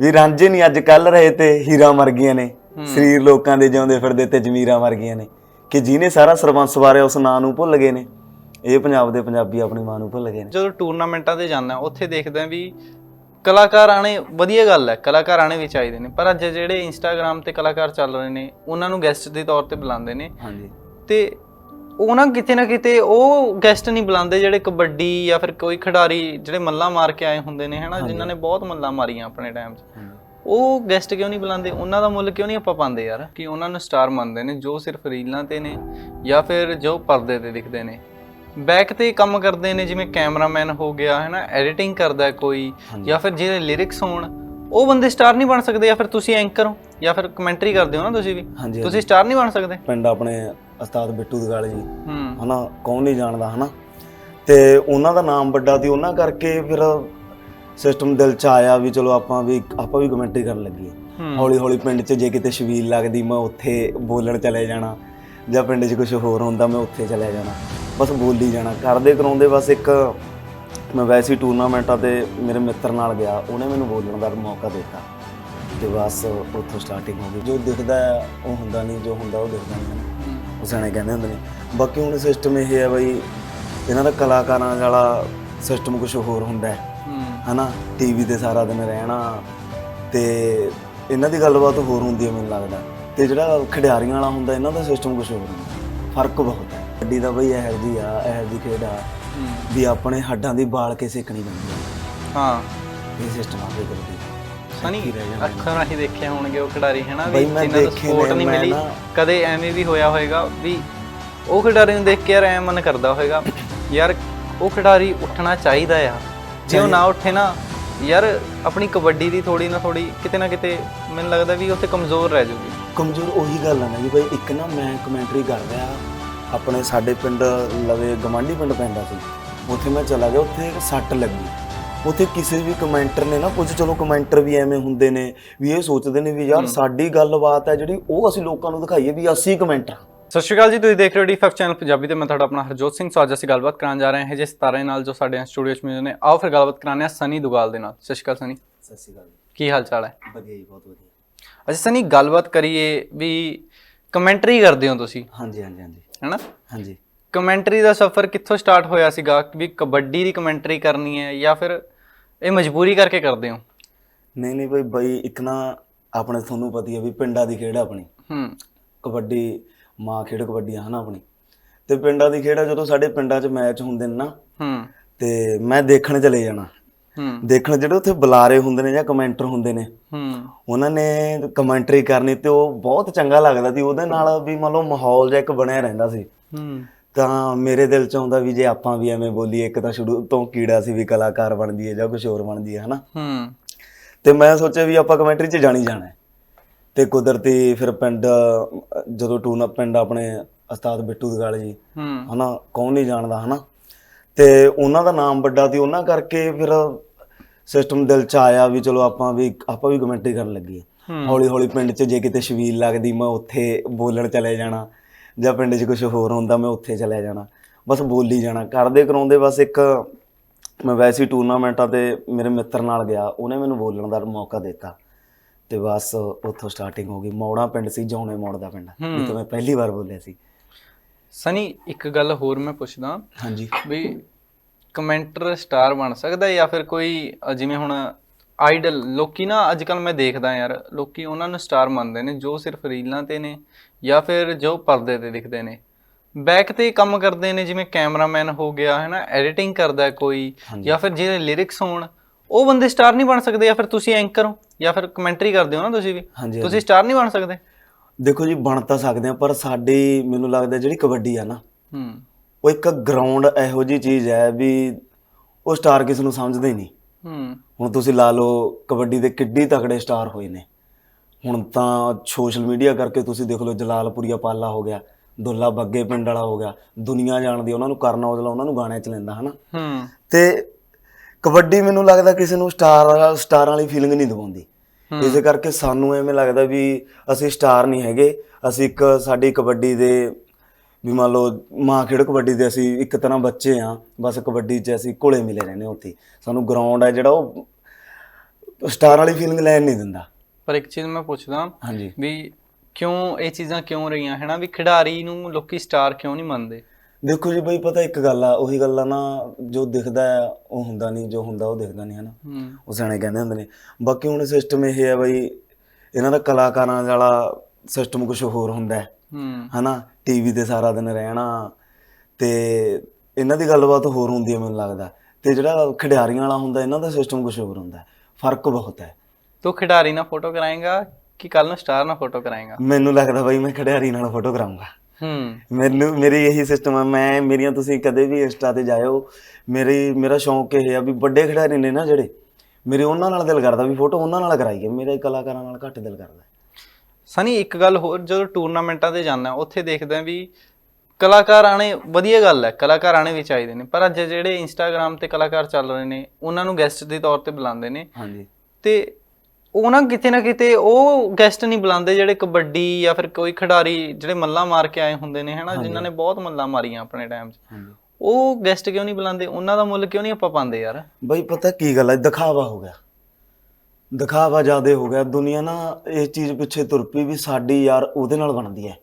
ਵੀ ਰਾਂਝੇ ਨਹੀਂ ਅੱਜ ਕੱਲ ਰਹੇ ਤੇ ਹੀਰਾ ਮਰ ਗਈਆਂ ਨੇ। ਸਰੀਰ ਲੋਕਾਂ ਦੇ ਜਿਉਂਦੇ ਫਿਰਦੇ ਤੇ ਜ਼ਮੀਰਾਂ ਮਰ ਗਈਆਂ ਨੇ। ਕਿ ਜਿਹਨੇ ਸਾਰਾ ਸਰਬੰਸ ਵਾਰਿਆ ਉਸ ਨਾਂ ਨੂੰ ਭੁੱਲ ਗਏ ਨੇ। ਇਹ ਪੰਜਾਬ ਦੇ ਪੰਜਾਬੀ ਆਪਣੀ ਮਾਂ ਨੂੰ ਭੁੱਲ ਗਏ ਨੇ। ਜਦੋਂ ਟੂਰਨਾਮੈਂਟਾਂ ਤੇ ਜਾਂਦਾ ਉੱਥੇ ਦੇਖਦਾ ਵੀ ਕਲਾਕਾਰ ਆਣੇ ਵਧੀਆ ਗੱਲ ਹੈ ਕਲਾਕਾਰ ਆਣੇ ਵੀ ਚਾਹੀਦੇ ਨੇ। ਪਰ ਅੱਜ ਜਿਹੜੇ ਇੰਸਟਾਗ੍ਰam ਤੇ ਕਲਾਕਾਰ ਚੱਲ ਰਹੇ ਨੇ ਉਹਨਾਂ ਨੂੰ ਗੈਸਟ ਦੇ ਤੌਰ ਤੇ ਬੁਲਾਉਂਦੇ ਨੇ। ਹਾਂਜੀ। ਤੇ ਉਹ ਨਾ ਕਿਤੇ ਨਾ ਕਿਤੇ ਉਹ ਗੈਸਟ ਨਹੀਂ ਬੁਲਾਉਂਦੇ ਜਿਹੜੇ ਕਬੱਡੀ ਜਾਂ ਫਿਰ ਕੋਈ ਖਿਡਾਰੀ ਜਿਹੜੇ ਮੱਲਾਂ ਮਾਰ ਕੇ ਆਏ ਹੁੰਦੇ ਨੇ ਹਨਾ ਜਿਨ੍ਹਾਂ ਨੇ ਬਹੁਤ ਮੱਲਾਂ ਮਾਰੀਆਂ ਆਪਣੇ ਟਾਈਮ 'ਚ। ਉਹ ਗੈਸਟ ਕਿਉਂ ਨਹੀਂ ਬੁਲਾਉਂਦੇ? ਉਹਨਾਂ ਦਾ ਮੁੱਲ ਕਿਉਂ ਨਹੀਂ ਆਪਾਂ ਪਾਉਂਦੇ ਯਾਰ? ਕਿ ਉਹਨਾਂ ਨੂੰ ਸਟਾਰ ਮੰਨਦੇ ਨੇ ਜੋ ਸਿਰਫ ਰੀਲਾਂ ਤੇ ਨੇ ਜਾਂ ਫਿਰ ਜੋ ਪਰਦੇ ਤੇ ਦਿਖਦੇ ਨੇ। ਬੈਕ ਤੇ ਕੰਮ ਕਰਦੇ ਨੇ ਜਿਵੇਂ ਕੈਮਰਾਮੈਨ ਹੋ ਗਿਆ ਹੈ ਨਾ ਐਡੀਟਿੰਗ ਕਰਦਾ ਕੋਈ ਜਾਂ ਫਿਰ ਜਿਹੜੇ ਲਿਰਿਕਸ ਹੋਣ ਉਹ ਬੰਦੇ ਸਟਾਰ ਨਹੀਂ ਬਣ ਸਕਦੇ ਜਾਂ ਫਿਰ ਤੁਸੀਂ ਐਂਕਰ ਹੋ ਜਾਂ ਫਿਰ ਕਮੈਂਟਰੀ ਕਰਦੇ ਹੋ ਨਾ ਤੁਸੀਂ ਵੀ। ਹਾਂਜੀ ਤੁਸੀਂ ਸਟਾਰ ਨਹੀਂ ਬਣ ਸਕਦੇ। ਪਿੰਡ ਆਪਣੇ ਉਸਤਾਦ ਬਿੱਟੂ ਦਗਾਲ ਜੀ। ਹੂੰ। ਹਨਾ ਕੌਣ ਨਹੀਂ ਜਾਣਦਾ ਹਨਾ। ਤੇ ਉਹਨਾਂ ਦਾ ਨਾਮ ਵੱਡਾ ਸੀ ਉਹਨਾਂ ਕਰਕੇ ਫਿਰ ਸਿਸਟਮ ਦਿਲ ਚ ਆਇਆ ਵੀ ਚਲੋ ਆਪਾਂ ਵੀ ਆਪਾਂ ਵੀ ਕਮੈਂਟਰੀ ਕਰਨ ਲੱਗੀਏ ਹੂੰ। ਹੌਲੀ ਹੌਲੀ ਪਿੰਡ 'ਚ ਜੇ ਕਿਤੇ ਸ਼ਬੀਲ ਲੱਗਦੀ ਮੈਂ ਉੱਥੇ ਬੋਲਣ ਚਲੇ ਜਾਣਾ। ਜਾਂ ਪਿੰਡ 'ਚ ਕੁਝ ਹੋਰ ਹੁੰਦਾ ਮੈਂ ਉੱਥੇ ਚਲੇ ਜਾਣਾ। ਬਸ ਬੋਲੀ ਜਾਣਾ। ਕਰਦੇ ਕਰਾਉਂਦੇ ਬਸ ਇੱਕ ਮੈਂ ਵੈਸੀ ਟੂਰਨਾਮੈਂਟਾਂ ਤੇ ਮੇਰੇ ਮਿੱਤਰ ਨਾਲ ਗਿਆ ਉਹਨੇ ਮੈਨੂੰ ਬੋਲਣ ਦਾ ਮੌਕਾ ਦਿੱਤਾ ਤੇ ਬਸ ਉੱਥੋਂ ਸਟਾਰਟਿੰਗ ਹੋ ਗਈ। ਜੋ ਦਿਖਦਾ ਉਹ ਹੁੰਦਾ ਨਹੀਂ ਜੋ ਹੁੰਦਾ ਉਹ ਦਿਖਦਾ ਨਹੀਂ। ਉਹ ਸਿਆਣੇ ਕਹਿੰਦੇ ਹੁੰਦੇ ਨੇ। ਬਾਕੀ ਹੁਣ ਸਿਸਟਮ ਇਹ ਹੈ ਬਈ ਇਹਨਾਂ ਦਾ ਕਲਾਕਾਰਾਂ ਵਾਲਾ ਸਿਸਟਮ ਕੁਝ ਹੋਰ ਹੁੰਦਾ ਹੈ। ਹੂੰ। ਹਨਾ? ਟੀਵੀ ਤੇ ਸਾਰਾ ਦਿਨ ਰਹਿਣਾ ਤੇ ਇਹਨਾਂ ਦੀ ਗੱਲਬਾਤ ਹੋਰ ਹੁੰਦੀ ਹੈ ਮੈਨੂੰ ਲੱਗਦਾ। ਤੇ ਜਿਹੜਾ ਖਿਡਾਰੀਆਂ ਵਾਲਾ ਹੁੰਦਾ ਇਹਨਾਂ ਦਾ ਸਿਸਟਮ ਕੁਝ ਹੋਰ ਹੁੰਦਾ। ਫ਼ਰਕ ਬਹੁਤ ਹੈ। ਗੱਡੀ ਦਾ ਬਈ ਇਹੋ ਜੀ ਆ ਇਹੋ ਜੀ ਖੇਡ ਆ। ਵੀ ਆਪਣੇ ਹੱਡਾਂ ਦੀ ਬਾਲ ਕੇ ਸੇਕਣੀ ਪੈਂਦੀ ਹੈ ਹਾਂ। ਇਹ ਸਿਸਟਮ ਆਪੇ ਕਰਦੀ ਸਨੀ ਅੱਖਾਂ ਰਾਹੀਂ ਦੇਖੇ ਹੋਣਗੇ ਉਹ ਖਿਡਾਰੀ ਹੈ ਨਾ ਵੀ ਬਈ ਮੈਂ ਜਿਨ੍ਹਾਂ ਨੂੰ ਦੇਖੇ ਸਪੋਰਟ ਨਹੀਂ ਮੈਂ ਮਿਲੀ ਨਾ- ਕਦੇ ਐਵੇਂ ਵੀ ਹੋਇਆ ਹੋਵੇਗਾ ਵੀ ਉਹ ਖਿਡਾਰੀ ਨੂੰ ਦੇਖ ਕੇ ਯਾਰ ਐ ਮਨ ਕਰਦਾ ਹੋਵੇਗਾ ਯਾਰ ਉਹ ਖਿਡਾਰੀ ਉੱਠਣਾ ਚਾਹੀਦਾ ਆ। ਜੇ ਉਹ ਨਾ ਉੱਠੇ ਨਾ ਯਾਰ ਆਪਣੀ ਕਬੱਡੀ ਦੀ ਥੋੜੀ ਨਾ ਥੋੜੀ ਕਿਤੇ ਨਾ ਕਿਤੇ ਮੈਨੂੰ ਲੱਗਦਾ ਵੀ ਉੱਥੇ ਕਮਜ਼ੋਰ ਰਹਿ ਜਾਊਗੀ ਕਮਜ਼ੋਰ ਉਹੀ ਗੱਲ ਆ ਨਾ ਜੀ ਬਈ ਇੱਕ ਨਾ ਮੈਂ ਕਮੈਂਟਰੀ ਕਰ ਰਿਹਾ ਆਪਣੇ ਸਾਡੇ ਪਿੰਡ ਲਵੇ ਗਮਾਂਡੀ ਪਿੰਡ ਪੈਂਦਾ ਸੀ। ਉੱਥੇ ਮੈਂ ਚਲਾ ਗਿਆ ਉੱਥੇ ਇੱਕ ਸੱਟ ਲੱਗੀ। ਉੱਥੇ ਕਿਸੇ ਵੀ ਕਮੈਂਟਰ ਨੇ ਨਾ ਕੁਝ ਚਲੋ ਕਮੈਂਟਰ ਵੀ ਐਵੇਂ ਹੁੰਦੇ ਨੇ ਵੀ ਇਹ ਸੋਚਦੇ ਨੇ ਵੀ ਯਾਰ ਸਾਡੀ ਗੱਲਬਾਤ ਹੈ ਜਿਹੜੀ ਉਹ ਅਸੀਂ ਲੋਕਾਂ ਨੂੰ ਦਿਖਾਈਏ ਵੀ ਅਸੀਂ ਕਮੈਂਟਰ। ਸਤਿ ਸ਼੍ਰੀ ਅਕਾਲ ਜੀ ਤੁਸੀਂ ਦੇਖ ਰਹੇ ਹੋ ਡੀ5 ਚੈਨਲ ਪੰਜਾਬੀ ਤੇ ਮੈਂ ਤੁਹਾਡਾ ਆਪਣਾ ਹਰਜੋਤ ਸਿੰਘ। ਸੋ ਅੱਜ ਅਸੀਂ ਗੱਲਬਾਤ ਕਰਾਂ ਜਾ ਰਹੇ ਹਾਂ ਜੇ ਸਤਾਰੇ ਨਾਲ ਜੋ ਸਾਡੇ ਸਟੂਡੀਓ 'ਚ ਮਿਲੇ ਨੇ। ਆਓ ਫਿਰ ਗੱਲਬਾਤ ਕਰਾਉਂਦੇ ਹਾਂ ਸਨੀ ਦੁਗਾਲ ਦੇ ਨਾਲ। ਸਤਿ ਸ਼੍ਰੀ ਅਕਾਲ ਸਨੀ। ਸਤਿ ਸ਼੍ਰੀ ਅਕਾਲ ਕੀ ਹਾਲ ਚਾਲ ਹੈ? ਵਧੀਆ ਜੀ ਬਹੁਤ ਵਧੀਆ। ਅੱਛਾ ਸਨੀ ਗੱਲਬਾਤ ਕਰੀਏ ਵੀ ਕਮੈਂਟਰੀ ਕਰਦੇ ਹੋ ਤੁਸੀਂ? ਹਾਂਜੀ ਹਾਂਜੀ ਹਾਂਜੀ। ਹੈਨਾ? ਹਾਂਜੀ। ਕਮੈਂਟਰੀ ਦਾ ਸਫ਼ਰ ਕਿੱਥੋਂ ਸਟਾਰਟ ਹੋਇਆ ਸੀਗਾ? ਵੀ ਕਬੱਡੀ ਦੀ ਕਮੈਂਟਰੀ ਕਰਨੀ ਹੈ ਜਾਂ ਫਿਰ ਇਹ ਮਜਬੂਰੀ ਕਰਕੇ ਕਰਦੇ ਹੋ? ਨਹੀਂ ਨਹੀਂ ਬਈ ਬਈ ਇੱਕ ਨਾ ਆਪਣੇ ਤੁਹਾਨੂੰ ਪਤਾ ਹੀ ਵੀ ਪਿੰਡਾਂ ਦੀ ਖੇਡ ਆ ਆਪਣੀ। ਹੂੰ। ਕਬੱਡੀ ਮਾਂ ਖੇਡ ਕਬੱਡੀ ਆ ਹਨਾ ਆਪਣੀ। ਤੇ ਪਿੰਡਾਂ ਦੀ ਖੇਡ ਆ ਜਦੋਂ ਸਾਡੇ ਪਿੰਡਾਂ 'ਚ ਮੈਚ ਹੁੰਦੇ ਨੇ ਨਾ ਹੂੰ। ਤੇ ਮੈਂ ਦੇਖਣ ਚਲੇ ਜਾਣਾ। ਦੇਖਣ ਜਿਹੜੇ ਉੱਥੇ ਬੁਲਾਰੇ ਹੁੰਦੇ ਨੇ ਜਾਂ ਕਮੈਂਟਰ ਹੁੰਦੇ ਨੇ ਹੂੰ। ਉਹਨਾਂ ਨੇ ਕਮੈਂਟਰੀ ਕਰਨੀ ਤੇ ਉਹ ਬਹੁਤ ਚੰਗਾ ਲੱਗਦਾ ਸੀ। ਉਹਦੇ ਨਾਲ ਵੀ ਮੰਨ ਲਓ ਮਾਹੌਲ ਜਿਹਾ ਇੱਕ ਬਣਿਆ ਰਹਿੰਦਾ ਸੀ। ਹੂੰ। ਤਾਂ ਮੇਰੇ ਦਿਲ 'ਚ ਆਉਂਦਾ ਵੀ ਜੇ ਆਪਾਂ ਵੀ ਐਵੇਂ ਬੋਲੀਏ ਇੱਕ ਤਾਂ ਸ਼ੁਰੂ ਤੋਂ ਕੀੜਾ ਸੀ ਵੀ ਕਲਾਕਾਰ ਬਣ ਜਾਈਏ ਜਾਂ ਕੁਝ ਹੋਰ ਬਣ ਜਾਈਏ ਹਨਾ? ਹੂੰ। ਤੇ ਮੈਂ ਸੋਚਿਆ ਵੀ ਆਪਾਂ ਕਮੈਂਟਰੀ 'ਚ ਜਾਣੀ ਜਾਣਾ। ਤੇ ਕੁਦਰਤੀ ਫਿਰ ਪਿੰਡ ਜਦੋਂ ਟੂਰਨਾ ਪਿੰਡ ਆਪਣੇ ਉਸਤਾਦ ਬਿੱਟੂ ਦਗਾਲ ਜੀ ਹਨਾ ਕੌਣ ਨਹੀਂ ਜਾਣਦਾ ਹਨਾ? ਤੇ ਉਹਨਾਂ ਦਾ ਨਾਮ ਵੱਡਾ ਸੀ ਉਹਨਾਂ ਕਰਕੇ ਫਿਰ ਸਿਸਟਮ ਦਿਲ ਚ ਆਇਆ ਵੀ ਚਲੋ ਆਪਾਂ ਵੀ ਆਪਾਂ ਵੀ ਕਮੈਂਟਰੀ ਕਰਨ ਲੱਗੀਏ ਹੌਲੀ ਹੌਲੀ ਪਿੰਡ 'ਚ ਜੇ ਕਿਤੇ ਸ਼ਬੀਲ ਲੱਗਦੀ ਮੈਂ ਉੱਥੇ ਬੋਲਣ ਚਲੇ ਜਾਣਾ। ਜਾਂ ਪਿੰਡ 'ਚ ਕੁਝ ਹੋਰ ਹੁੰਦਾ ਮੈਂ ਉੱਥੇ ਚਲੇ ਜਾਣਾ। ਬਸ ਬੋਲੀ ਜਾਣਾ। ਕਰਦੇ ਕਰਾਉਂਦੇ ਬਸ ਇੱਕ ਮੈਂ ਵੈਸੀ ਟੂਰਨਾਮੈਂਟਾਂ ਤੇ ਮੇਰੇ ਮਿੱਤਰ ਨਾਲ ਗਿਆ। ਉਹਨੇ ਮੈਨੂੰ ਬੋਲਣ ਦਾ ਮੌਕਾ ਦਿੱਤਾ। ਤੇ ਬਸ ਉੱਥੋਂ ਸਟਾਰਟਿੰਗ ਹੋ ਗਈ। ਮੌੜਾ ਪਿੰਡ ਸੀ ਜੌਣੇ ਮੌੜ ਦਾ ਪਿੰਡ। ਜਿੱਥੇ ਮੈਂ ਪਹਿਲੀ ਵਾਰ ਬੋਲਿਆ ਸੀ। ਸਨੀ ਇੱਕ ਗੱਲ ਹੋਰ ਮੈਂ ਪੁੱਛਦਾ। ਹਾਂਜੀ। ਵੀ ਕਮੈਂਟਰ ਸਟਾਰ ਬਣ ਸਕਦਾ ਜਾਂ ਫਿਰ ਕੋਈ ਅ, ਜਿਵੇਂ ਹੁਣ ਆਈਡਲ ਲੋਕੀ ਨਾ ਅੱਜ ਕੱਲ ਮੈਂ ਦੇਖਦਾ ਯਾਰ ਲੋਕੀ ਉਹਨਾਂ ਨੂੰ ਸਟਾਰ ਮੰਨਦੇ ਨੇ ਜੋ ਸਿਰਫ ਰੀਲਾਂ ਤੇ ਨੇ ਜਾਂ ਫਿਰ ਜੋ ਪਰਦੇ ਤੇ ਦਿਖਦੇ ਨੇ। ਬੈਕ ਤੇ ਕੰਮ ਕਰਦੇ ਨੇ ਜਿਵੇਂ ਕੈਮਰਾਮੈਨ ਹੋ ਗਿਆ ਹੈ ਨਾ ਐਡੀਟਿੰਗ ਕਰਦਾ ਹੈ ਕੋਈ ਜਾਂ ਫਿਰ ਜਿਹੜੇ ਲਿਰਿਕਸ ਹੋਣ ਉਹ ਬੰਦੇ ਸਟਾਰ ਨਹੀਂ ਬਣ ਸਕਦੇ ਜਾਂ ਫਿਰ ਤੁਸੀਂ ਐਂਕਰ ਹੋ ਜਾਂ ਫਿਰ ਕਮੈਂਟਰੀ ਕਰਦੇ ਹੋ ਨਾ ਤੁਸੀਂ ਵੀ। ਹਾਂਜੀ। ਤੁਸੀਂ ਸਟਾਰ ਨਹੀਂ ਬਣ ਸਕਦੇ। ਦੇਖੋ ਜੀ ਬਣ ਤਾਂ ਸਕਦੇ ਆ ਪਰ ਸਾਡੀ ਮੈਨੂੰ ਲੱਗਦਾ ਜਿਹੜੀ ਕਬੱਡੀ ਆ ਨਾ ਹੂੰ। ਉਹ ਇੱਕ ਗਰਾਊਂਡ ਇਹੋ ਜੀ ਚੀਜ਼ ਹੈ ਵੀ ਉਹ ਸਟਾਰ ਕਿਸ ਨੂੰ ਸਮਝਦੇ ਨਹੀਂ। ਹੂੰ। ਹੁਣ ਤੁਸੀਂ ਲਾ ਲਓ ਕਬੱਡੀ ਦੇ ਕਿੱਡੀ ਤਕੜੇ ਸਟਾਰ ਹੋਏ ਨੇ। ਹੁਣ ਤਾਂ ਸੋਸ਼ਲ ਮੀਡੀਆ ਕਰਕੇ ਤੁਸੀਂ ਦੇਖ ਲਓ ਜਲਾਲਪੁਰੀਆ ਪਾਲਾ ਹੋ ਗਿਆ ਦੁੱਲਾ ਬੱਗੇ ਪਿੰਡ ਵਾਲਾ ਹੋ ਗਿਆ ਦੁਨੀਆ ਜਾਣਦੀ ਉਹਨਾਂ ਨੂੰ ਕਰਨ ਔਜਲਾ ਉਹਨਾਂ ਨੂੰ ਗਾਣੇ ਚ ਲੈਂਦਾ ਹਨਾ? ਹੂੰ। ਤੇ ਕਬੱਡੀ ਮੈਨੂੰ ਲੱਗਦਾ ਕਿਸੇ ਨੂੰ ਸਟਾਰ ਸਟਾਰਾਂ ਵਾਲੀ ਫੀਲਿੰਗ ਨਹੀਂ ਦਿਵਾਉਂਦੀ। ਇਸੇ ਕਰਕੇ ਸਾਨੂੰ ਐਵੇਂ ਲੱਗਦਾ ਵੀ ਅਸੀਂ ਸਟਾਰ ਨਹੀਂ ਹੈਗੇ। ਅਸੀਂ ਇੱਕ ਸਾਡੀ ਕਬੱਡੀ ਦੇ ਵੀ ਮੰਨ ਲਓ ਮਾਂ ਖੇਡ ਕਬੱਡੀ ਦੇ ਅਸੀਂ ਇੱਕ ਤਰ੍ਹਾਂ ਬੱਚੇ ਆ। ਬਸ ਕਬੱਡੀ 'ਚ ਅਸੀਂ ਘੁਲੇ ਮਿਲੇ ਰਹਿੰਦੇ ਹਾਂ ਉੱਥੇ। ਸਾਨੂੰ ਗਰਾਊਂਡ ਹੈ ਜਿਹੜਾ ਉਹ ਸਟਾਰ ਵਾਲੀ ਫੀਲਿੰਗ ਲੈਣ ਨਹੀਂ ਦਿੰਦਾ। ਪਰ ਇੱਕ ਚੀਜ਼ ਮੈਂ ਪੁੱਛਦਾ ਹਾਂਜੀ। ਵੀ ਕਿਉਂ ਇਹ ਚੀਜ਼ਾਂ ਕਿਉਂ ਰਹੀਆਂ? ਹੈਨਾ ਵੀ ਖਿਡਾਰੀ ਨੂੰ ਲੋਕੀ ਸਟਾਰ ਕਿਉਂ ਨਹੀਂ ਮੰਨਦੇ? ਦੇਖੋ ਜੀ ਬਈ ਪਤਾ ਇੱਕ ਗੱਲ ਆ ਉਹੀ ਗੱਲ ਆ ਨਾ ਜੋ ਦਿਖਦਾ ਆ ਉਹ ਹੁੰਦਾ ਨਹੀਂ ਜੋ ਹੁੰਦਾ ਉਹ ਦਿਖਦਾ ਨਹੀਂ ਹਨਾ? ਉਹ ਸਿਆਣੇ ਕਹਿੰਦੇ ਹੁੰਦੇ ਨੇ। ਬਾਕੀ ਹੁਣ ਸਿਸਟਮ ਇਹ ਹੈ ਬਈ ਇਹਨਾਂ ਦਾ ਕਲਾਕਾਰਾਂ ਵਾਲਾ ਸਿਸਟਮ ਕੁਝ ਹੋਰ ਹੁੰਦਾ ਹੈ ਹਨਾ? ਟੀਵੀ ਤੇ ਸਾਰਾ ਦਿਨ ਰਹਿਣਾ ਤੇ ਇਹਨਾਂ ਦੀ ਗੱਲਬਾਤ ਹੋਰ ਹੁੰਦੀ ਹੈ ਮੈਨੂੰ ਲੱਗਦਾ। ਤੇ ਜਿਹੜਾ ਖਿਡਾਰੀਆਂ ਵਾਲਾ ਹੁੰਦਾ ਇਹਨਾਂ ਦਾ ਸਿਸਟਮ ਕੁਝ ਹੋਰ ਹੁੰਦਾ ਫ਼ਰਕ ਬਹੁਤ ਹੈ। ਤੂੰ ਖਿਡਾਰੀ ਨਾਲ ਫੋਟੋ ਕਰਾਏਗਾ ਕਿ ਕੱਲ ਨੂੰ ਸਟਾਰ ਨਾਲ ਫੋਟੋ ਕਰਾਏਗਾ? ਮੈਨੂੰ ਲੱਗਦਾ ਬਈ ਮੈਂ ਖਿਡਾਰੀ ਨਾਲ ਫੋਟੋ ਕਰਾਉਂਗਾ ਹੂੰ। ਮੈਨੂੰ ਮੇਰੀ ਇਹੀ ਸਿਸਟਮ ਹੈ ਮੈਂ ਮੇਰੀਆਂ ਤੁਸੀਂ ਕਦੇ ਵੀ ਇੰਸਟਾ ਤੇ ਜਾਇਓ ਮੇਰੀ ਮੇਰਾ ਸ਼ੌਂਕ ਇਹ ਹੈ ਵੀ ਵੱਡੇ ਖਿਡਾਰੀ ਨੇ ਨਾ ਜਿਹੜੇ ਮੇਰੇ ਉਹਨਾਂ ਨਾਲ ਦਿਲ ਕਰਦਾ ਵੀ ਫੋਟੋ ਉਹਨਾਂ ਨਾਲ ਕਰਾਈਏ ਮੇਰਾ ਕਲਾਕਾਰਾਂ ਨਾਲ ਘੱਟ ਦਿਲ ਕਰਦਾ। ਸਨੀ ਇੱਕ ਗੱਲ ਹੋਰ ਜਦੋਂ ਟੂਰਨਾਮੈਂਟਾਂ ਤੇ ਜਾਂਦਾ ਉੱਥੇ ਦੇਖਦੇ ਆ ਵੀ ਕਲਾਕਾਰ ਆਣੇ ਵਧੀਆ ਗੱਲ ਹੈ ਕਲਾਕਾਰ ਆਣੇ ਵੀ ਚਾਹੀਦੇ ਨੇ ਪਰ ਅੱਜ ਜਿਹੜੇ ਇੰਸਟਾਗ੍ਰam ਤੇ ਕਲਾਕਾਰ ਚੱਲ ਰਹੇ ਨੇ ਉਹਨਾਂ ਨੂੰ ਗੈਸਟ ਦੇ ਤੌਰ ਤੇ ਬੁਲਾਉਂਦੇ ਨੇ। ਹਾਂਜੀ। ਤੇ ਉਹ ਨਾ ਕਿਤੇ ਨਾ ਕਿਤੇ ਉਹ ਗੈਸਟ ਨਹੀਂ ਬੁਲਾਉਂਦੇ ਜਿਹੜੇ ਕਬੱਡੀ ਜਾਂ ਫਿਰ ਕੋਈ ਖਿਡਾਰੀ ਜਿਹੜੇ ਮੱਲਾਂ ਮਾਰ ਕੇ ਆਏ ਹੁੰਦੇ ਨੇ ਹਨਾ ਜਿਨ੍ਹਾਂ ਨੇ ਬਹੁਤ ਮੱਲਾਂ ਮਾਰੀਆਂ ਆਪਣੇ ਟਾਈਮ 'ਚ। ਉਹ ਗੈਸਟ ਕਿਉਂ ਨਹੀਂ ਬੁਲਾਉਂਦੇ? ਉਹਨਾਂ ਦਾ ਮੁੱਲ ਕਿਉਂ ਨਹੀਂ ਆਪਾਂ ਪਾਉਂਦੇ ਯਾਰ? ਬਈ ਪਤਾ ਕੀ ਗੱਲ ਹੈ ਦਿਖਾਵਾ ਹੋ ਗਿਆ। ਦਿਖਾਵਾ ਜ਼ਿਆਦੇ ਹੋ ਗਿਆ। ਦੁਨੀਆ ਨਾ ਇਸ ਚੀਜ਼ ਪਿੱਛੇ ਤੁਰ ਪਈ ਵੀ ਸਾਡੀ ਯਾਰ ਉਹਦੇ ਨਾਲ ਬਣਦੀ ਹੈ।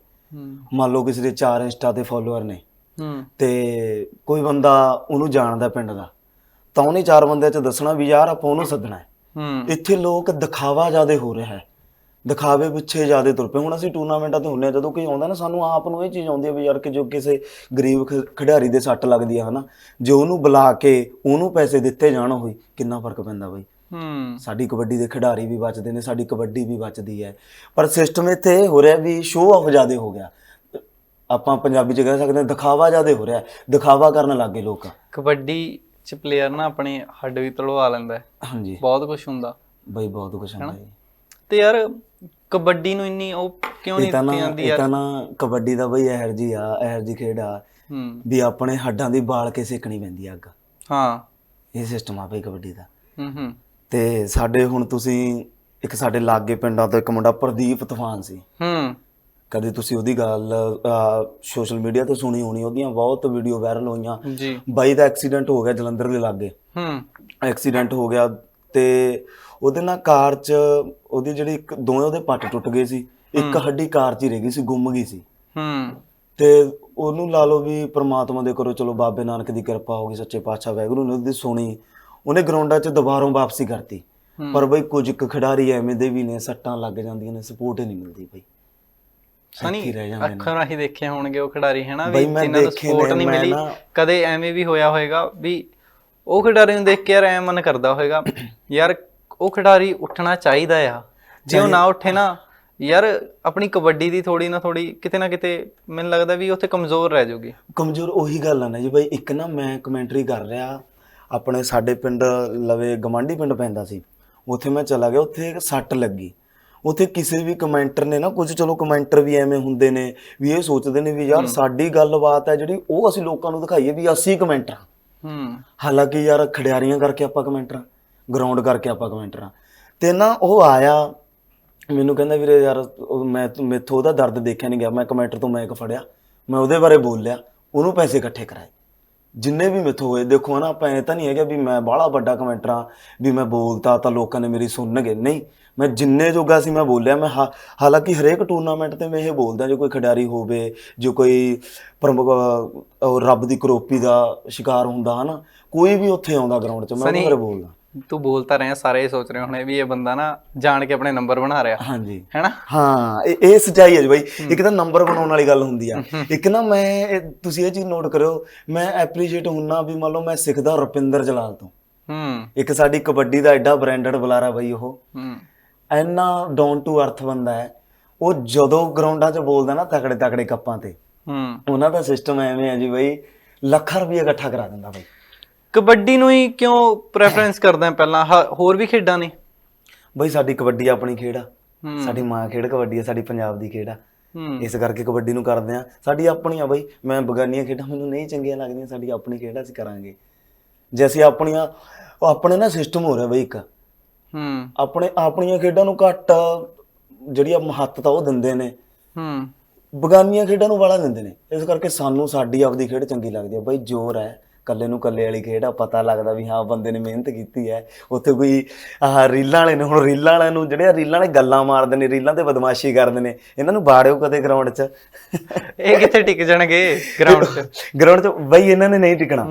ਮੰਨ ਲਓ ਕਿਸੇ ਦੇ 4 ਇੰਸਟਾ ਤੇ ਫਾਲੋਅਰ ਨੇ। ਤੇ ਕੋਈ ਬੰਦਾ ਉਹਨੂੰ ਜਾਣਦਾ ਪਿੰਡ ਦਾ। ਤਾਂ ਉਹਨੇ ਚਾਰ ਬੰਦਿਆਂ 'ਚ ਦੱਸਣਾ ਵੀ ਯਾਰ ਆਪਾਂ ਉਹਨੂੰ ਸੱਦਣਾ ਹੈ। ਹੂੰ। ਇੱਥੇ ਲੋਕ ਦਿਖਾਵਾ ਜ਼ਿਆਦੇ ਹੋ ਰਿਹਾ ਹੈ। ਦਿਖਾਵੇ ਪਿੱਛੇ ਜ਼ਿਆਦੇ ਤੁਰ ਪਏ। ਹੁਣ ਅਸੀਂ ਟੂਰਨਾਮੈਂਟਾਂ ਤੇ ਹੁੰਨੇ ਆ ਜਦੋਂ ਕੋਈ ਆਉਂਦਾ ਨਾ ਸਾਨੂੰ ਆਪ ਨੂੰ ਇਹ ਚੀਜ਼ ਆਉਂਦੀ ਹੈ ਵੀ ਯਾਰ ਕਿ ਜੋ ਕਿਸੇ ਗਰੀਬ ਖਿਡਾਰੀ ਦੇ ਸੱਟ ਲੱਗਦੀ ਆ ਹਨਾ। ਜੋ ਉਹਨੂੰ ਬੁਲਾ ਕੇ ਉਹਨੂੰ ਪੈਸੇ ਦਿੱਤੇ ਜਾਣ ਹੋਈ ਕਿੰਨਾ ਫ਼ਰਕ ਪੈਂਦਾ ਬਈ। ਹੂੰ। ਸਾਡੀ ਕਬੱਡੀ ਦੇ ਖਿਡਾਰੀ ਵੀ ਬਚਦੇ ਨੇ ਸਾਡੀ ਕਬੱਡੀ ਵੀ ਬਚਦੀ ਹੈ। ਪਰ ਸਿਸਟਮ ਇੱਥੇ ਇਹ ਹੋ ਰਿਹਾ ਵੀ ਸ਼ੋਅ ਆਫ ਜ਼ਿਆਦੇ ਹੋ ਗਿਆ। ਆਪਾਂ ਪੰਜਾਬੀ ਚ ਕਹਿ ਸਕਦੇ ਹਾਂ ਦਿਖਾਵਾ ਜ਼ਿਆਦੇ ਹੋ ਰਿਹਾ। ਦਿਖਾਵਾ ਕਰਨ ਲੱਗੇ ਲੋਕ। ਕਬੱਡੀ ਚ ਪਲੇਅਰ ਨਾ ਆਪਣੇ ਹੱਡ ਵੀ ਤੜਵਾ ਲੈਂਦਾ ਹੈ। ਹਾਂਜੀ। ਬਹੁਤ ਕੁਝ ਹੁੰਦਾ। ਬਈ ਬਹੁਤ ਕੁਝ ਹੁੰਦਾ ਜੀ। ਤੇ ਯਾਰ ਕਬੱਡੀ ਨੂੰ ਇੰਨੀ ਉਹ ਕਿਉਂ ਇਹ ਨਹੀਂ ਦਿੱਤੀ ਜਾਂਦੀ ਇਹ ਯਾਰ? ਤਾਂ ਨਾ ਕਬੱਡੀ ਦਾ ਬਈ ਇਹਰ ਜੀ ਆ ਇਹਰ ਜੀ ਖੇਡ ਆ ਹੂੰ। ਵੀ ਆਪਣੇ ਹੱਡਾਂ ਦੀ ਬਾਲ ਕੇ ਸੇਕਣੀ ਪੈਂਦੀ ਆ ਅੱਗ। ਹਾਂ। ਇਹ ਸਿਸਟਮ ਆ ਬਈ ਕਬੱਡੀ ਦਾ। ਹੂੰ ਹੂੰ। ਤੇ ਸਾਡੇ ਹੁਣ ਤੁਸੀਂ ਇੱਕ ਸਾਡੇ ਲਾਗੇ ਪਿੰਡਾਂ ਤੋਂ ਇੱਕ ਮੁੰਡਾ ਪ੍ਰਦੀਪ ਤੂਫਾਨ ਸੀ। ਹੂੰ। ਕਦੇ ਤੁਸੀਂ ਉਹਦੀ ਗੱਲ ਸੋਸ਼ਲ ਮੀਡੀਆ ਤੇ ਸੁਣੀ ਹੋਣੀ ਉਹਦੀਆਂ ਬਹੁਤ ਵੀਡੀਓ ਵਾਇਰਲ ਹੋਈਆਂ। ਜੀ। ਬਾਈ ਦਾ ਐਕਸੀਡੈਂਟ ਹੋ ਗਿਆ ਜਲੰਧਰ ਦੇ ਲਾਗੇ। ਹੂੰ। ਐਕਸੀਡੈਂਟ ਹੋ ਗਿਆ ਤੇ ਉਹਦੇ ਨਾਲ ਕਾਰ 'ਚ ਉਹਦੀ ਜਿਹੜੀ ਇੱਕ ਦੋਵੇਂ ਉਹਦੇ ਪੱਟ ਟੁੱਟ ਗਏ ਸੀ। ਇੱਕ ਹੱਡੀ ਕਾਰ 'ਚ ਹੀ ਰਹਿ ਗਈ ਸੀ ਗੁੰਮ ਗਈ ਸੀ। ਹੂੰ। ਤੇ ਉਹਨੂੰ ਲਾ ਲਓ ਵੀ ਪ੍ਰਮਾਤਮਾ ਦੇ ਕਰੋ ਚਲੋ ਬਾਬੇ ਨਾਨਕ ਦੀ ਕਿਰਪਾ ਹੋ ਗਈ ਸੱਚੇ ਪਾਤਸ਼ਾਹ ਵਾਹਿਗੁਰੂ ਨੇ ਉਹਦੀ ਸੁਣੀ। ਉਹਨੇ ਗਰਾਊਂਡਾਂ 'ਚ ਦੁਬਾਰੋਂ ਵਾਪਸੀ ਕਰਤੀ। ਪਰ ਬਈ ਕੁਝ ਕੁ ਖਿਡਾਰੀ ਐਵੇਂ ਦੇ ਵੀ ਨੇ ਸੱਟਾਂ ਲੱਗ ਜਾਂਦੀਆਂ ਨੇ ਸਪੋਰਟ ਹੀ ਨਹੀਂ ਮਿਲਦੀ ਬਈ। ਨੇ। ਅੱਖਾਂ ਰਾਹੀਂ ਦੇਖੇ ਹੋਣਗੇ ਉਹ ਖਿਡਾਰੀ ਹੈਨਾ? ਵੀ ਜਿਨ੍ਹਾਂ ਨੂੰ ਸਪੋਰਟ ਨਹੀਂ ਮਿਲੀ ਕਦੇ ਐਵੇਂ ਵੀ ਹੋਇਆ ਹੋਵੇਗਾ ਵੀ ਉਹ ਖਿਡਾਰੀ ਨੂੰ ਦੇਖ ਕੇ ਯਾਰ ਐ ਮਨ ਕਰਦਾ ਹੋਵੇਗਾ ਯਾਰ ਉਹ ਖਿਡਾਰੀ ਉੱਠਣਾ ਚਾਹੀਦਾ ਆ। ਜੇ ਉਹ ਨਾ ਉੱਠੇ ਨਾ ਯਾਰ ਆਪਣੀ ਕਬੱਡੀ ਦੀ ਥੋੜੀ ਨਾ ਥੋੜੀ ਕਿਤੇ ਨਾ ਕਿਤੇ ਮੈਨੂੰ ਲੱਗਦਾ ਵੀ ਉੱਥੇ ਕਮਜ਼ੋਰ ਰਹਿ ਜਾਊਗੀ ਕਮਜ਼ੋਰ ਉਹੀ ਗੱਲ ਆ ਨਾ ਜੀ ਬਈ ਇੱਕ ਨਾ ਮੈਂ ਕਮੈਂਟਰੀ ਕਰ ਰਿਹਾ ਆਪਣੇ ਸਾਡੇ ਪਿੰਡ ਲਵੇ ਗਮਾਂਡੀ ਪਿੰਡ ਪੈਂਦਾ ਸੀ ਉੱਥੇ ਮੈਂ ਚਲਾ ਗਿਆ ਉੱਥੇ ਇੱਕ ਸੱਟ ਲੱਗੀ। ਉੱਥੇ ਕਿਸੇ ਵੀ ਕਮੈਂਟਰ ਨੇ ਨਾ ਕੁਝ ਚਲੋ ਕਮੈਂਟਰ ਵੀ ਐਵੇਂ ਹੁੰਦੇ ਨੇ ਵੀ ਇਹ ਸੋਚਦੇ ਨੇ ਵੀ ਯਾਰ ਸਾਡੀ ਗੱਲਬਾਤ ਹੈ ਜਿਹੜੀ ਉਹ ਅਸੀਂ ਲੋਕਾਂ ਨੂੰ ਦਿਖਾਈਏ ਵੀ ਅਸੀਂ ਕਮੈਂਟਰ ਹਾਂ। ਹਾਲਾਂਕਿ ਯਾਰ ਖਿਡਾਰੀਆਂ ਕਰਕੇ ਆਪਾਂ ਕਮੈਂਟਰ ਗਰਾਊਂਡ ਕਰਕੇ ਆਪਾਂ ਕਮੈਂਟਰ ਤੇ ਨਾ ਉਹ ਆਇਆ ਮੈਨੂੰ ਕਹਿੰਦਾ ਵੀਰੇ ਯਾਰ ਮੈਂ ਮੈਥੋਂ ਉਹਦਾ ਦਰਦ ਦੇਖਿਆ ਨਹੀਂ ਗਿਆ ਮੈਂ ਕਮੈਂਟਰ ਤੋਂ ਮੈਕ ਫੜਿਆ ਮੈਂ ਉਹਦੇ ਬਾਰੇ ਬੋਲਿਆ ਉਹਨੂੰ ਪੈਸੇ ਇਕੱਠੇ ਕਰਾਏ। ਜਿੰਨੇ ਵੀ ਮੈਥੋਂ ਹੋਏ ਦੇਖੋ ਨਾ ਆਪਾਂ ਇਹ ਤਾਂ ਨਹੀਂ ਹੈਗਾ ਵੀ ਮੈਂ ਬਾਹਲਾ ਵੱਡਾ ਕਮੈਂਟਰ ਹਾਂ ਵੀ ਮੈਂ ਬੋਲਤਾ ਤਾਂ ਲੋਕਾਂ ਨੇ ਮੇਰੀ ਸੁਣਨਗੇ। ਨਹੀਂ ਮੈਂ ਜਿੰਨੇ ਜੋਗਾ ਸੀ ਮੈਂ ਬੋਲਿਆ। ਮੈਂ ਹਾ- ਹਾਲਾਂਕਿ ਹਰੇਕ ਟੂਰਨਾਮੈਂਟ ਤੇ ਮੈਂ ਇਹ ਬੋਲਦਾ ਜੇ ਕੋਈ ਖਿਡਾਰੀ ਹੋਵੇ ਜੋ ਕੋਈ ਪ੍ਰਮੁੱਖ ਅਹ, ਉਹ ਰੱਬ ਦੀ ਕਰੋਪੀ ਦਾ ਸ਼ਿਕਾਰ ਹੁੰਦਾ ਹਨਾ ਕੋਈ ਵੀ ਉੱਥੇ ਆਉਂਦਾ ਗਰਾਊਂਡ 'ਚ ਮੈਂ ਉਹਦੇ ਬਾਰੇ ਬੋਲਦਾ। ਤੂੰ ਬੋਲਤਾ ਰਿਹਾ ਸਾਰੇ ਇਹ ਸੋਚ ਰਹੇ ਹੋਣੇ ਵੀ ਇਹ ਬੰਦਾ ਨਾ ਜਾਣ ਕੇ ਆਪਣੇ ਨੰਬਰ ਬਣਾ ਰਿਹਾ। ਹਾਂਜੀ। ਹੈਨਾ? ਹਾਂ ਇਹ ਇਹ ਸੱਚਾਈ ਹੈ ਜੀ ਬਾਈ। ਇੱਕ ਤਾਂ ਨੰਬਰ ਬਣਾਉਣ ਵਾਲੀ ਗੱਲ ਹੁੰਦੀ ਆ। ਇੱਕ ਨਾ ਮੈਂ ਤੁਸੀਂ ਇਹ ਚੀਜ਼ ਨੋਟ ਕਰਿਓ ਮੈਂ ਐਪਰੀਸ਼ੀਏਟ ਹੁੰਨਾ ਵੀ ਮੰਨ ਲਓ ਮੈਂ ਸਿੱਖਦਾ ਰੁਪਿੰਦਰ ਜਲਾਲ ਤੋਂ। ਹੂੰ। ਇੱਕ ਸਾਡੀ ਕਬੱਡੀ ਦਾ ਐਡਾ ਬ੍ਰਾਂਡਡ ਬੁਲਾਰਾ ਬਾਈ ਉਹ। ਹੂੰ। ਐਨਾ ਡਾਊਨ ਟੂ ਅਰਥ ਬੰਦਾ ਹੈ। ਉਹ ਜਦੋਂ ਗਰਾਊਂਡਾਂ 'ਚ ਬੋਲਦਾ ਨਾ ਤਕੜੇ ਤਕੜੇ ਕੱਪਾਂ ਤੇ ਹੂੰ। ਉਹਨਾਂ ਦਾ ਸਿਸਟਮ ਐਵੇਂ ਹੈ ਜੀ ਬਾਈ। ਲੱਖਾਂ ਰੁਪਏ ਇਕੱਠਾ ਕਰਾ ਦਿੰਦਾ ਬਾਈ। ਕਬੱਡੀ ਨੂੰ ਹੀ ਕਿਉਂ ਪ੍ਰੈਫਰੈਂਸ ਕਰਦਾ ਹੈ ਪਹਿਲਾਂ? ਹ- ਹੋਰ ਵੀ ਖੇਡਾਂ ਨੇ? ਬਾਈ ਸਾਡੀ ਕਬੱਡੀ ਆਪਣੀ ਖੇਡ ਆ। ਹੂੰ। ਸਾਡੀ ਮਾਂ ਖੇਡ ਕਬੱਡੀ ਆ ਸਾਡੀ ਪੰਜਾਬ ਦੀ ਖੇਡ ਆ। ਹੂੰ। ਇਸ ਕਰਕੇ ਕਬੱਡੀ ਨੂੰ ਕਰਦੇ ਆ। ਸਾਡੀ ਆਪਣੀ ਆ ਬਾਈ ਮੈਂ ਬਗਾਨੀਆਂ ਖੇਡਾਂ ਮੈਨੂੰ ਨਹੀਂ ਚੰਗੀਆਂ ਲੱਗਦੀਆਂ ਸਾਡੀ ਆਪਣੀ ਖੇਡ ਆ, ਅਸੀਂ ਕਰਾਂਗੇ। ਜੇ ਅਸੀਂ ਆਪਣੀਆਂ ਉਹ ਆਪਣੇ ਨਾ ਸਿਸਟਮ ਹੋ ਰਿਹਾ ਬਾਈ ਇੱਕ। ਹੂੰ। ਆਪਣੇ ਆਪਣੀਆਂ ਖੇਡਾਂ ਨੂੰ ਘੱਟ ਜਿਹੜੀ ਆ ਮਹੱਤਤਾ ਉਹ ਦਿੰਦੇ ਨੇ। ਹੂੰ। ਬਗਾਨੀਆਂ ਖੇਡਾਂ ਨੂੰ ਵਾਲਾ ਦਿੰਦੇ ਨੇ। ਇਸ ਕਰਕੇ ਸਾਨੂੰ ਸਾਡੀ ਆਪਦੀ ਖੇਡ ਚੰਗੀ ਲੱਗਦੀ ਆ। ਬਾਈ ਜ਼ੋਰ ਹੈ। ਕੱਲੇ ਨੂੰ ਕੱਲੇ ਵਾਲੀ ਖੇਡ ਆ ਪਤਾ ਲੱਗਦਾ ਵੀ ਹਾਂ ਬੰਦੇ ਨੇ ਮਿਹਨਤ ਕੀਤੀ ਹੈ। ਉੱਥੇ ਕੋਈ ਆਹ ਰੀਲਾਂ ਵਾਲੇ ਨੇ ਹੁਣ ਰੀਲਾਂ ਵਾਲਿਆਂ ਨੂੰ ਜਿਹੜੇ ਰੀਲਾਂ ਵਾਲੇ ਗੱਲਾਂ ਮਾਰਦੇ ਨੇ ਰੀਲਾਂ ਤੇ ਬਦਮਾਸ਼ੀ ਕਰਦੇ ਨੇ ਇਹਨਾਂ ਨੂੰ ਬਾੜਿਓ ਕਦੇ ਗਰਾਊਂਡ 'ਚ? ਇਹ ਕਿੱਥੇ ਟਿਕ ਜਾਣਗੇ ਗਰਾਊਂਡ 'ਚ? ਗਰਾਊਂਡ 'ਚ ਬਈ ਇਹਨਾਂ ਨੇ ਨਹੀਂ ਟਿਕਣਾ।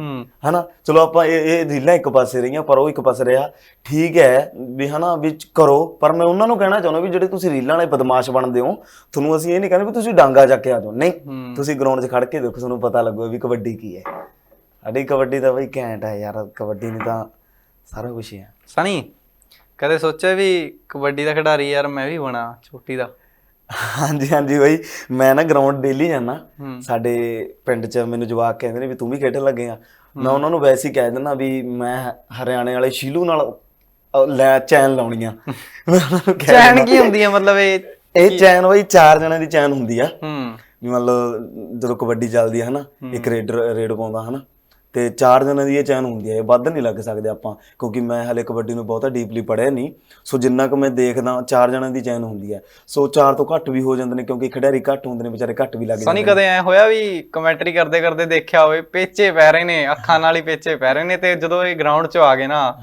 ਹਨਾ? ਚਲੋ ਆਪਾਂ ਇਹ ਇਹ ਰੀਲਾਂ ਇੱਕ ਪਾਸੇ ਰਹੀਆਂ ਪਰ ਉਹ ਇੱਕ ਪਾਸੇ ਰਿਹਾ। ਠੀਕ ਹੈ ਵੀ ਹਨਾ ਵਿੱਚ ਕਰੋ ਪਰ ਮੈਂ ਉਹਨਾਂ ਨੂੰ ਕਹਿਣਾ ਚਾਹੁੰਦਾ ਵੀ ਜਿਹੜੇ ਤੁਸੀਂ ਰੀਲਾਂ ਵਾਲੇ ਬਦਮਾਸ਼ ਬਣਦੇ ਹੋ ਤੁਹਾਨੂੰ ਅਸੀਂ ਇਹ ਨਹੀਂ ਕਹਿੰਦੇ ਵੀ ਤੁਸੀਂ ਡਾਂਗਾ ਚੱਕ ਕੇ ਆ ਜਾਓ। ਨਹੀਂ। ਤੁਸੀਂ ਗਰਾਊਂਡ 'ਚ ਖੜ ਕੇ ਦੇਖੋ ਤੁਹਾਨੂੰ ਪਤਾ ਲੱਗੂਗਾ ਵੀ ਕਬੱਡੀ ਕੀ ਹੈ। ਸਾਡੀ ਕਬੱਡੀ ਤਾਂ ਬਈ ਘੈਂਟ ਹੈ ਯਾਰ ਕਬੱਡੀ ਨੇ ਤਾਂ ਸਾਰਾ ਕੁਝ ਹੀ ਹੈ ਸਣੀ ਕਦੇ ਸੋਚਿਆ ਵੀ ਕਬੱਡੀ ਦਾ ਖਿਡਾਰੀ ਯਾਰ ਮੈਂ ਵੀ ਬਣਾ ਛੋਟੀ ਦਾ? ਹਾਂਜੀ ਹਾਂਜੀ ਬਈ ਮੈਂ ਨਾ ਗਰਾਊਂਡ ਡੇਲੀ ਜਾਂਦਾ। ਸਾਡੇ ਪਿੰਡ 'ਚ ਮੈਨੂੰ ਜਵਾਕ ਕਹਿੰਦੇ ਨੇ ਵੀ ਤੂੰ ਵੀ ਖੇਡਣ ਲੱਗੇ ਆ। ਮੈਂ ਉਹਨਾਂ ਨੂੰ ਵੈਸੇ ਹੀ ਕਹਿ ਦਿੰਦਾ ਵੀ ਮੈਂ ਹਰਿਆਣੇ ਵਾਲੇ ਸ਼ੀਲੂ ਨਾਲ ਲੈ ਚੈਨ ਲਾਉਣੀ ਆ। ਚੈਨ ਕੀ ਹੁੰਦੀ ਹੈ ਮਤਲਬ ਇਹ ਇਹ ਚੈਨ ਬਈ ਚਾਰ ਜਣਿਆਂ ਦੀ ਚੈਨ ਹੁੰਦੀ ਆ। ਹੂੰ। ਮਤਲਬ ਜਦੋਂ ਕਬੱਡੀ ਚੱਲਦੀ ਹੈ ਹਨਾ ਇੱਕ ਰੇਡਰ ਰੇਡ ਪਾਉਂਦਾ ਹਨਾ। ਤੇ ਚਾਰ ਜਣਿਆਂ ਦੀ ਇਹ ਚੈਨ ਹੁੰਦੀ ਹੈ ਇਹ ਵੱਧ ਨਹੀਂ ਲੱਗ ਸਕਦੇ ਆਪਾਂ ਕਿਉਂਕਿ ਮੈਂ ਹਲੇ ਕਬੱਡੀ ਨੂੰ ਬਹੁਤਾ ਡੀਪਲੀ ਪੜ੍ਹਿਆ ਨਹੀਂ। ਸੋ ਜਿੰਨਾ ਕੁ ਮੈਂ ਦੇਖਦਾ ਚਾਰ ਜਣਿਆਂ ਦੀ ਚੈਨ ਹੁੰਦੀ ਹੈ। ਸੋ ਚਾਰ ਤੋਂ ਘੱਟ ਵੀ ਹੋ ਜਾਂਦੇ ਨੇ ਕਿਉਂਕਿ ਖਿਡਾਰੀ ਘੱਟ ਹੁੰਦੇ ਨੇ ਵਿਚਾਰੇ ਘੱਟ ਵੀ ਲੱਗ ਸਨੀ ਕਦੇ ਐ ਹੋਇਆ ਵੀ ਕਮੈਂਟਰੀ ਕਰਦੇ ਕਰਦੇ ਦੇਖਿਆ ਹੋਵੇ ਪੇਚੇ ਪੈ ਰਹੇ ਨੇ ਅੱਖਾਂ ਨਾਲ ਹੀ ਪੇਚੇ ਪੈ ਰਹੇ ਨੇ ਤੇ ਜਦੋਂ ਇਹ ਗਰਾਊਂਡ 'ਚ ਆ ਗਏ ਨਾ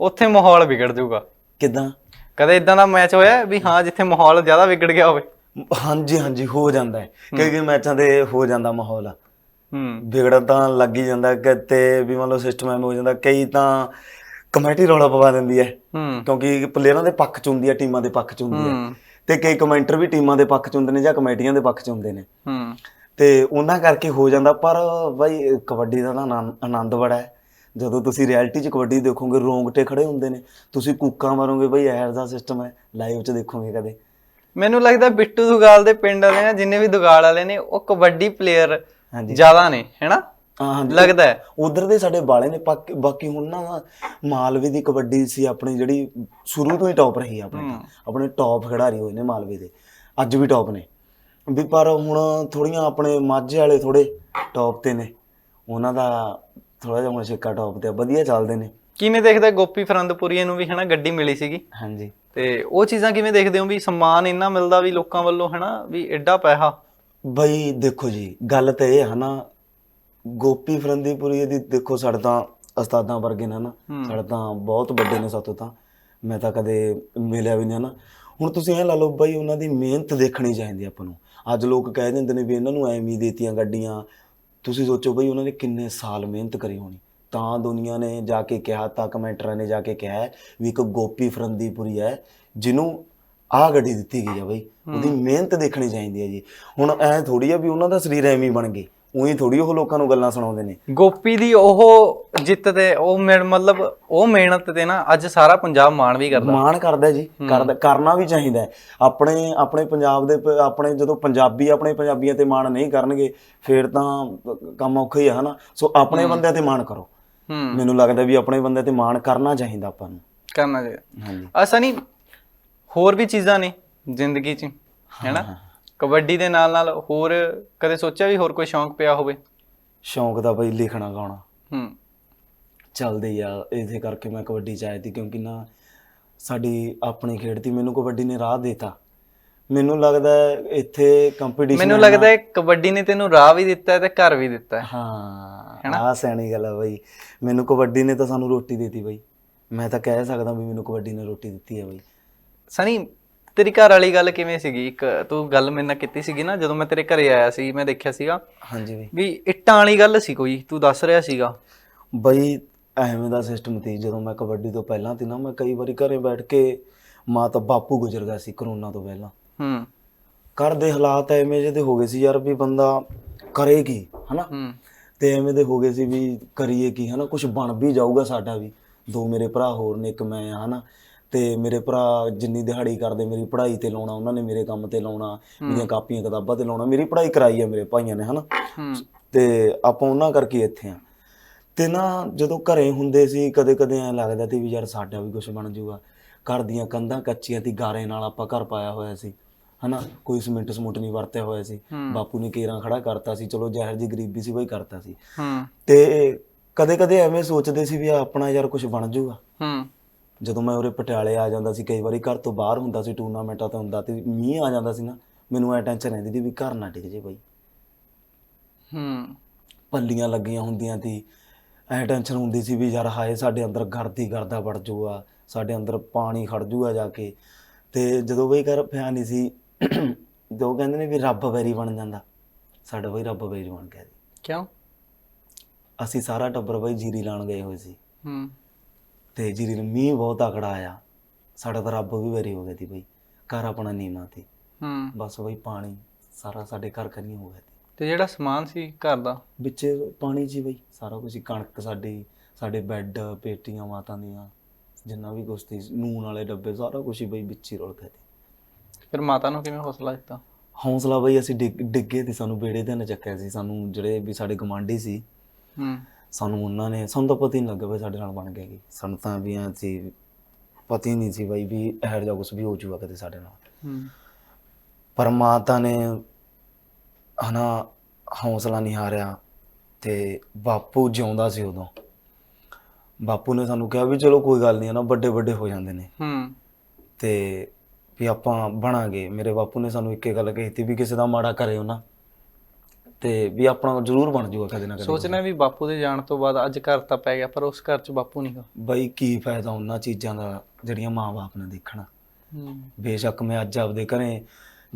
ਉੱਥੇ ਮਾਹੌਲ ਵਿਗੜ ਜਾਊਗਾ। ਕਿਦਾਂ? ਕਦੇ ਇਦਾਂ ਦਾ ਮੈਚ ਹੋਇਆ ਵੀ ਹਾਂ ਜਿੱਥੇ ਮਾਹੌਲ ਜ਼ਿਆਦਾ ਵਿਗੜ ਗਿਆ ਹੋਵੇ? ਹਾਂਜੀ ਹਾਂਜੀ ਹੋ ਜਾਂਦਾ ਹੈ। ਕਈ ਕਈ ਮੈਚਾਂ ਦੇ ਹੋ ਜਾਂਦਾ ਮਾਹੌਲ। ਹੂੰ। ਵਿਗੜਨ ਤਾਂ ਲੱਗ ਹੀ ਜਾਂਦਾ ਕਿਤੇ ਵੀ ਮੰਨ ਲਓ ਸਿਸਟਮ ਐਵੇਂ ਹੋ ਜਾਂਦਾ ਕਈ ਤਾਂ ਕਮੇਟੀ ਰੌਲਾ ਪਵਾ ਦਿੰਦੀ ਹੈ। ਕਿਉਂਕਿ ਪਲੇਅਰਾਂ ਦੇ ਪੱਖ ਚ ਹੁੰਦੀ ਹੈ ਟੀਮਾਂ ਦੇ ਪੱਖ ਚ ਹੁੰਦੀ ਹੈ। ਤੇ ਕਈ ਕਮੈਂਟਰ ਵੀ ਟੀਮਾਂ ਦੇ ਪੱਖ ਚ ਹੁੰਦੇ ਨੇ ਜਾਂ ਕਮੇਟੀਆਂ ਦੇ ਪੱਖ ਚ ਹੁੰਦੇ ਨੇ। ਹੂੰ। ਤੇ ਉਹਨਾਂ ਕਰਕੇ ਹੋ ਜਾਂਦਾ ਪਰ ਬਾਈ ਕਬੱਡੀ ਦਾ ਤਾਂ ਆਨੰਦ- ਆਨੰਦ ਬੜਾ ਹੈ। ਜਦੋਂ ਤੁਸੀਂ ਰਿਐਲਿਟੀ 'ਚ ਕਬੱਡੀ ਦੇਖੋਗੇ ਰੋਂਗਟੇ ਖੜੇ ਹੁੰਦੇ ਨੇ। ਤੁਸੀਂ ਕੂਕਾਂ ਮਾਰੋਗੇ ਬਈ ਐਰ ਦਾ ਸਿਸਟਮ ਹੈ ਲਾਈਵ 'ਚ ਦੇਖੋਗੇ ਕਦੇ। ਮੈਨੂੰ ਲੱਗਦਾ ਬਿੱਟੂ ਦੁਗਾਲ ਦੇ ਪਿੰਡ ਵਾਲੇ ਨਾ ਜਿੰਨੇ ਵੀ ਦੁਗਾਲ ਵਾਲੇ ਨੇ ਉਹ ਕਬੱਡੀ ਪਲੇਅਰ ਹਾਂਜੀ। ਜ਼ਿਆਦਾ ਨੇ ਹੈਨਾ? ਹਾਂ ਹਾਂਜੀ। ਲੱਗਦਾ ਹੈ। ਉਧਰ ਦੇ ਸਾਡੇ ਬਾਲੇ ਨੇ ਬਾਕੀ ਬਾਕੀ ਹੁਣ ਨਾ ਮਾਲਵੇ ਦੀ ਕਬੱਡੀ ਸੀ ਆਪਣੀ ਜਿਹੜੀ ਸ਼ੁਰੂ ਤੋਂ ਹੀ ਟੌਪ ਰਹੀ ਆਪਣੇ। ਤਾਂ। ਆਪਣੇ ਟੌਪ ਖਿਡਾਰੀ ਹੋਏ ਨੇ ਮਾਲਵੇ ਦੇ। ਅੱਜ ਵੀ ਟੌਪ ਨੇ। ਵੀ ਪਰ ਹੁਣ ਥੋੜੀਆਂ ਆਪਣੇ ਮਾਝੇ ਵਾਲੇ ਥੋੜੇ ਟੌਪ ਤੇ ਨੇ। ਉਹਨਾਂ ਦਾ ਥੋੜਾ ਜਿਹਾ ਹੁਣ ਛਿੱਕਾ ਟੌਪ ਤੇ ਆ, ਵਧੀਆ ਚੱਲਦੇ ਨੇ। ਕਿਵੇਂ ਦੇਖਦਾ ਗੋਪੀ ਫਰੰਦਪੁਰੀਏ ਨੂੰ ਵੀ ਹੈਨਾ ਗੱਡੀ ਮਿਲੀ ਸੀਗੀ? ਹਾਂਜੀ। ਤੇ ਉਹ ਚੀਜ਼ਾਂ ਕਿਵੇਂ ਦੇਖਦੇ ਹੋ ਵੀ ਸਨਮਾਨ ਇੰਨਾ ਮਿਲਦਾ ਵੀ ਲੋਕਾਂ ਵੱਲੋਂ ਹੈਨਾ ਵੀ ਐਡਾ ਪੈਸਾ ਬਈ ਦੇਖੋ ਜੀ ਗੱਲ ਤਾਂ ਇਹ ਹੈ ਨਾ ਗੋਪੀ ਫਰੰਦੀਪੁਰੀ ਦੀ ਦੇਖੋ ਸਾਡੇ ਤਾਂ ਉਸਤਾਦਾਂ ਵਰਗੇ ਨੇ ਨਾ ਸਾਡੇ ਤਾਂ ਬਹੁਤ ਵੱਡੇ ਨੇ ਸਾਤੋਂ ਤਾਂ ਮੈਂ ਤਾਂ ਕਦੇ ਮਿਲਿਆ ਵੀ ਨਹੀਂ ਨਾ। ਹੁਣ ਤੁਸੀਂ ਇਹ ਲਾ ਲਓ ਬਈ ਉਹਨਾਂ ਦੀ ਮਿਹਨਤ ਦੇਖਣੀ ਚਾਹੀਦੀ ਆਪਾਂ ਨੂੰ। ਅੱਜ ਲੋਕ ਕਹਿ ਦਿੰਦੇ ਨੇ ਵੀ ਇਹਨਾਂ ਨੂੰ ਐਵੇਂ ਹੀ ਦੇਤੀਆਂ ਗੱਡੀਆਂ। ਤੁਸੀਂ ਸੋਚੋ ਬਈ ਉਹਨਾਂ ਨੇ ਕਿੰਨੇ ਸਾਲ ਮਿਹਨਤ ਕਰੀ ਹੋਣੀ। ਤਾਂ ਦੁਨੀਆ ਨੇ ਜਾ ਕੇ ਕਿਹਾ ਤਾਂ ਕਮੈਂਟਰਾਂ ਨੇ ਜਾ ਕੇ ਕਿਹਾ ਹੈ ਵੀ ਇੱਕ ਗੋਪੀ ਫਰੰਦੀਪੁਰੀ ਹੈ ਜਿਹਨੂੰ ਆਹ ਗੱਡੀ ਦਿੱਤੀ ਗਈ ਆ ਬਈ। ਉਹਦੀ ਮਿਹਨਤ ਦੇਖਣੀ ਚਾਹੀਦੀ ਹੈ ਜੀ। ਹੁਣ ਐ ਥੋੜੀ ਆ ਵੀ ਉਹਨਾਂ ਦਾ ਸਰੀਰ ਐਵੇਂ ਹੀ ਬਣ ਗਏ। ਉਹੀ ਥੋੜੀ ਉਹ ਲੋਕਾਂ ਨੂੰ ਗੱਲਾਂ ਸੁਣਾਉਂਦੇ ਨੇ। ਗੋਪੀ ਦੀ ਉਹ ਜਿੱਤ ਤੇ ਉਹ ਮਿਹਨ- ਮਤਲਬ ਉਹ ਮਿਹਨਤ ਤੇ ਨਾ ਅੱਜ ਸਾਰਾ ਪੰਜਾਬ ਮਾਣ ਵੀ ਕਰਦਾ। ਮਾਣ ਕਰਦਾ ਜੀ। ਕਰਦਾ ਕਰਨਾ ਵੀ ਚਾਹੀਦਾ ਹੈ। ਆਪਣੇ ਆਪਣੇ ਪੰਜਾਬ ਦੇ ਆਪਣੇ ਜਦੋਂ ਪੰਜਾਬੀ ਆਪਣੇ ਪੰਜਾਬੀਆਂ ਤੇ ਮਾਣ ਨਹੀਂ ਕਰਨਗੇ ਫਿਰ ਤਾਂ ਕੰਮ ਔਖਾ ਹੀ ਆ ਹਨਾ? ਸੋ ਆਪਣੇ ਬੰਦਿਆਂ ਤੇ ਮਾਣ ਕਰੋ। ਹੂੰ। ਮੈਨੂੰ ਲੱਗਦਾ ਵੀ ਆਪਣੇ ਬੰਦਿਆਂ ਤੇ ਮਾਣ ਕਰਨਾ ਚਾਹੀਦਾ ਆਪਾਂ ਨੂੰ। ਕਰਨਾ ਚਾਹੀਦਾ। ਹਾਂਜੀ। ਅਸਾ ਨਹੀਂ ਹੋਰ ਵੀ ਚੀਜ਼ਾਂ ਨੇ ਜ਼ਿੰਦਗੀ 'ਚ? ਹੈਨਾ? ਕਬੱਡੀ ਦੇ ਨਾਲ ਨਾਲ ਹੋਰ ਕਦੇ ਸੋਚਿਆ ਵੀ ਹੋਰ ਕੋਈ ਸ਼ੌਂਕ ਪਿਆ ਹੋਵੇ? ਸ਼ੌਂਕ ਦਾ ਬਈ ਲਿਖਣਾ ਗਾਉਣਾ। ਹੂੰ। ਚੱਲਦੇ ਆ ਇਸੇ ਕਰਕੇ ਮੈਂ ਕਬੱਡੀ ਚ ਆਇਆ ਸੀ ਕਿਉਂਕਿ ਨਾ ਸਾਡੀ ਆਪਣੀ ਖੇਡ ਤੀ ਮੈਨੂੰ ਕਬੱਡੀ ਨੇ ਰਾਹ ਦਿੱਤਾ। ਮੈਨੂੰ ਲੱਗਦਾ ਹੈ ਇੱਥੇ ਕੰਪੀਟੀਸ਼ਨ ਮੈਨੂੰ ਲੱਗਦਾ ਹੈ ਕਬੱਡੀ ਨੇ ਤੈਨੂੰ ਰਾਹ ਵੀ ਦਿੱਤਾ ਹੈ ਤੇ ਘਰ ਵੀ ਦਿੱਤਾ। ਹੈ ਹਾਂ ਆਹ ਸਿਆਣੀ ਗੱਲ ਆ ਬਈ। ਮੈਨੂੰ ਕਬੱਡੀ ਨੇ ਤਾਂ ਸਾਨੂੰ ਰੋਟੀ ਦਿੱਤੀ ਬਈ। ਮੈਂ ਤਾਂ ਕਹਿ ਸਕਦਾ ਵੀ ਮੈਨੂੰ ਕਬੱਡੀ ਨੇ ਰੋਟੀ ਦਿੱਤੀ ਹੈ ਬਈ। ਸਨੀ ਤੇਰੀ ਘਰ ਵਾਲੀ ਗੱਲ ਕਿਵੇਂ ਸੀਗੀ? ਇੱਕ ਤੂੰ ਗੱਲ ਮੇਰੇ ਨਾਲ ਕੀਤੀ ਸੀਗੀ ਨਾ ਜਦੋਂ ਮੈਂ ਤੇਰੇ ਘਰੇ ਆਇਆ ਸੀ ਮੈਂ ਦੇਖਿਆ ਸੀਗਾ ਹਾਂਜੀ ਬਈ। ਵੀ ਇੱਟਾਂ ਵਾਲੀ ਗੱਲ ਸੀ ਕੋਈ? ਤੂੰ ਦੱਸ ਰਿਹਾ ਸੀਗਾ? ਬਈ ਐਵੇਂ ਦਾ ਸਿਸਟਮ ਸੀ ਜਦੋਂ ਮੈਂ ਕਬੱਡੀ ਤੋਂ ਪਹਿਲਾਂ ਤੀ ਨਾ ਮੈਂ ਕਈ ਵਾਰੀ ਘਰੇ ਬੈਠ ਕੇ ਮਾਂ ਤਾਂ ਬਾਪੂ ਗੁਜ਼ਰ ਗਿਆ ਸੀ ਕਰੋਨਾ ਤੋਂ ਪਹਿਲਾਂ। ਹੂੰ। ਘਰ ਦੇ ਹਾਲਾਤ ਐਵੇਂ ਜਿਹੇ ਦੇ ਹੋ ਗਏ ਸੀ ਯਾਰ ਵੀ ਬੰਦਾ ਕਰੇ ਕੀ ਹਨਾ? ਹੂੰ। ਤੇ ਐਵੇਂ ਦੇ ਹੋ ਗਏ ਸੀ ਵੀ ਕਰੀਏ ਕੀ ਹਨਾ? ਕੁਝ ਬਣ ਵੀ ਜਾਊਗਾ ਸਾਡਾ ਵੀ। ਦੋ ਮੇਰੇ ਭਰਾ ਹੋਰ ਨੇ ਇੱਕ ਮੈਂ ਹਨਾ? ਤੇ ਮੇਰੇ ਭਰਾ ਜਿੰਨੀ ਦਿਹਾੜੀ ਕਰਦੇ ਮੇਰੀ ਪੜ੍ਹਾਈ ਤੇ ਲਾਉਣਾ ਉਹਨਾਂ ਨੇ ਮੇਰੇ ਕੰਮ ਤੇ ਲਾਉਣਾ ਮੇਰੀਆਂ ਕਾਪੀਆਂ ਕਿਤਾਬਾਂ ਤੇ ਲਾਉਣਾ ਮੇਰੀ ਪੜ੍ਹਾਈ ਕਰਾਈ ਹੈ ਮੇਰੇ ਭਾਈਆਂ ਨੇ ਹਨਾ? ਤੇ ਆਪਾਂ ਉਹਨਾਂ ਕਰਕੇ ਇੱਥੇ ਆ। ਤੇ ਨਾ ਜਦੋਂ ਘਰੇ ਹੁੰਦੇ ਸੀ ਕਦੇ ਕਦੇ ਐ ਲੱਗਦਾ ਸੀ ਵੀ ਯਾਰ ਸਾਡਾ ਵੀ ਕੁਝ ਬਣ ਜਾਊਗਾ ਘਰ ਦੀਆਂ ਕੰਧਾਂ ਕੱਚੀਆਂ ਤੀ ਗਾਰੇ ਨਾਲ ਆਪਾਂ ਘਰ ਪਾਇਆ ਹੋਇਆ ਸੀ ਹਨਾ? ਕੋਈ ਸਿਮੈਂਟ ਸਮੂਟ ਨਹੀਂ ਵਰਤਿਆ ਹੋਇਆ ਸੀ। ਬਾਪੂ ਨੇ ਕੇਰਾਂ ਖੜਾ ਕਰਤਾ ਸੀ ਚਲੋ ਜ਼ਹਿਰ ਦੀ ਗਰੀਬੀ ਸੀ ਬਈ ਕਰਤਾ ਸੀ। ਹੂੰ। ਤੇ ਕਦੇ ਕਦੇ ਐਵੇਂ ਸੋਚਦੇ ਸੀ ਵੀ ਆਪਣਾ ਯਾਰ ਕੁਝ ਬਣ ਜਾਊਗਾ ਹੂੰ। ਜਦੋਂ ਮੈਂ ਉਰੇ ਪਟਿਆਲੇ ਆ ਜਾਂਦਾ ਸੀ ਕਈ ਵਾਰੀ ਘਰ ਤੋਂ ਬਾਹਰ ਹੁੰਦਾ ਸੀ ਟੂਰਨਾਮੈਂਟਾਂ ਤੇ ਹੁੰਦਾ ਤੇ ਮੀਂਹ ਆ ਜਾਂਦਾ ਸੀ ਨਾ ਮੈਨੂੰ ਐ ਟੈਨਸ਼ਨ ਰਹਿੰਦੀ ਸੀ ਵੀ ਘਰ ਨਾ ਡਿੱਗ ਜੇ ਬਈ। ਹੂੰ। ਪੱਲੀਆਂ ਲੱਗੀਆਂ ਹੁੰਦੀਆਂ ਸੀ ਐ ਟੈਨਸ਼ਨ ਹੁੰਦੀ ਸੀ ਵੀ ਯਾਰ ਹਾਏ ਸਾਡੇ ਅੰਦਰ ਗਰਦੀ ਕਰਦਾ ਵੜ ਜਾਊਗਾ ਸਾਡੇ ਅੰਦਰ ਪਾਣੀ ਖੜ ਜਾਊਗਾ ਜਾ ਕੇ। ਤੇ ਜਦੋਂ ਬਈ ਕਰ ਪਿਆ ਨਹੀਂ ਸੀ ਉਹ ਕਹਿੰਦੇ ਨੇ ਵੀ ਰੱਬ ਵੈਰੀ ਬਣ ਜਾਂਦਾ। ਸਾਡਾ ਬਈ ਰੱਬ ਵੈਰੀ ਬਣ ਗਿਆ ਜੀ। ਕਿਉਂ? ਅਸੀਂ ਸਾਰਾ ਟੱਬਰ ਬਈ ਜੀਰੀ ਲਾਣ ਗਏ ਹੋਏ ਸੀ। ਹੂੰ। ਤੇ ਜੀਰੀ ਨੂੰ ਮੀਂਹ ਬਹੁਤ ਤਕੜਾ ਆਇਆ। ਸਾਡਾ ਤਾਂ ਰੱਬ ਵੀ ਵੈਰੀ ਹੋ ਗਿਆ ਸੀ ਬਈ। ਘਰ ਆਪਣਾ ਨੀਵਾਂ ਤੇ ਹੂੰ। ਬਸ ਬਈ ਪਾਣੀ ਸਾਰਾ ਸਾਡੇ ਘਰ ਕਰੀ ਹੋ ਗਿਆ ਸੀ। ਤੇ ਜਿਹੜਾ ਸਮਾਨ ਸੀ ਘਰ ਦਾ? ਵਿੱਚ ਪਾਣੀ ਜੀ ਬਈ। ਸਾਰਾ ਕੁਝ ਕਣਕ ਸਾਡੀ ਸਾਡੇ ਬੈੱਡ ਪੇਟੀਆਂ ਮਾਤਾ ਦੀਆਂ ਜਿੰਨਾ ਵੀ ਕੁਛ ਸੀ ਨੂਨ ਵਾਲੇ ਡੱਬੇ ਸਾਰਾ ਕੁਝ ਹੀ ਬਈ ਵਿੱਚ ਹੀ ਰੁਲ ਗਿਆ ਸੀ। ਫਿਰ ਮਾਤਾ ਨੂੰ ਕਿਵੇਂ ਹੌਸਲਾ ਦਿੱਤਾ? ਹੌਸਲਾ ਬਈ ਅਸੀਂ ਡਿੱਗ ਡਿੱਗੇ ਤੇ ਸਾਨੂੰ ਬੇੜੇ ਤੇ ਨਾ ਚੱਕਿਆ ਸੀ। ਸਾਨੂੰ ਜਿਹੜੇ ਵੀ ਸਾਡੇ ਗਵਾਂਢੀ ਸੀ ਹੂੰ। ਸਾਨੂੰ ਉਹਨਾਂ ਨੇ ਸਾਨੂੰ ਤਾਂ ਪਤਾ ਹੀ ਨਹੀਂ ਲੱਗਾ ਬਈ ਸਾਡੇ ਨਾਲ ਬਣ ਗਿਆ ਕੀ। ਸਾਨੂੰ ਤਾਂ ਵੀ ਐਂ ਸੀ ਪਤਾ ਹੀ ਨਹੀਂ ਸੀ ਬਈ ਵੀ ਇਹੋ ਜਿਹਾ ਕੁਝ ਵੀ ਹੋ ਜੂਗਾ ਕਦੇ ਸਾਡੇ ਨਾਲ। ਹੂੰ। ਪਰ ਮਾਤਾ ਨੇ ਹਨਾ ਹੌਸਲਾ ਨਹੀਂ ਹਾਰਿਆ ਤੇ ਬਾਪੂ ਜਿਉਂਦਾ ਸੀ ਉਦੋਂ। ਬਾਪੂ ਨੇ ਸਾਨੂੰ ਕਿਹਾ ਵੀ ਚਲੋ ਕੋਈ ਗੱਲ ਨਹੀਂ ਹਨਾ ਵੱਡੇ ਵੱਡੇ ਹੋ ਜਾਂਦੇ ਨੇ। ਹੂੰ। ਤੇ ਵੀ ਆਪਾਂ ਬਣਾਂਗੇ। ਮੇਰੇ ਬਾਪੂ ਨੇ ਸਾਨੂੰ ਇੱਕੇ ਗੱਲ ਕਹੀ ਤੀ ਵੀ ਕਿਸੇ ਦਾ ਮਾੜਾ ਕਰਿਓ ਨਾ। ਤੇ ਵੀ ਆਪਣਾ ਜ਼ਰੂਰ ਬਣ ਜਾਊਗਾ ਕਦੇ ਨਾ ਕਦੇ। ਸੋਚਣਾ ਵੀ ਬਾਪੂ ਦੇ ਜਾਣ ਤੋਂ ਬਾਅਦ ਅੱਜ ਘਰ ਤਾਂ ਪੈ ਗਿਆ ਪਰ ਉਸ ਘਰ 'ਚ ਬਾਪੂ ਨਹੀਂ ਗਾ। ਬਈ ਕੀ ਫਾਇਦਾ ਉਹਨਾਂ ਚੀਜ਼ਾਂ ਦਾ ਜਿਹੜੀਆਂ ਮਾਂ-ਬਾਪ ਨੇ ਦੇਖਣਾ। ਹੂੰ। ਬੇਸ਼ੱਕ ਮੈਂ ਅੱਜ ਆਪਦੇ ਘਰੇ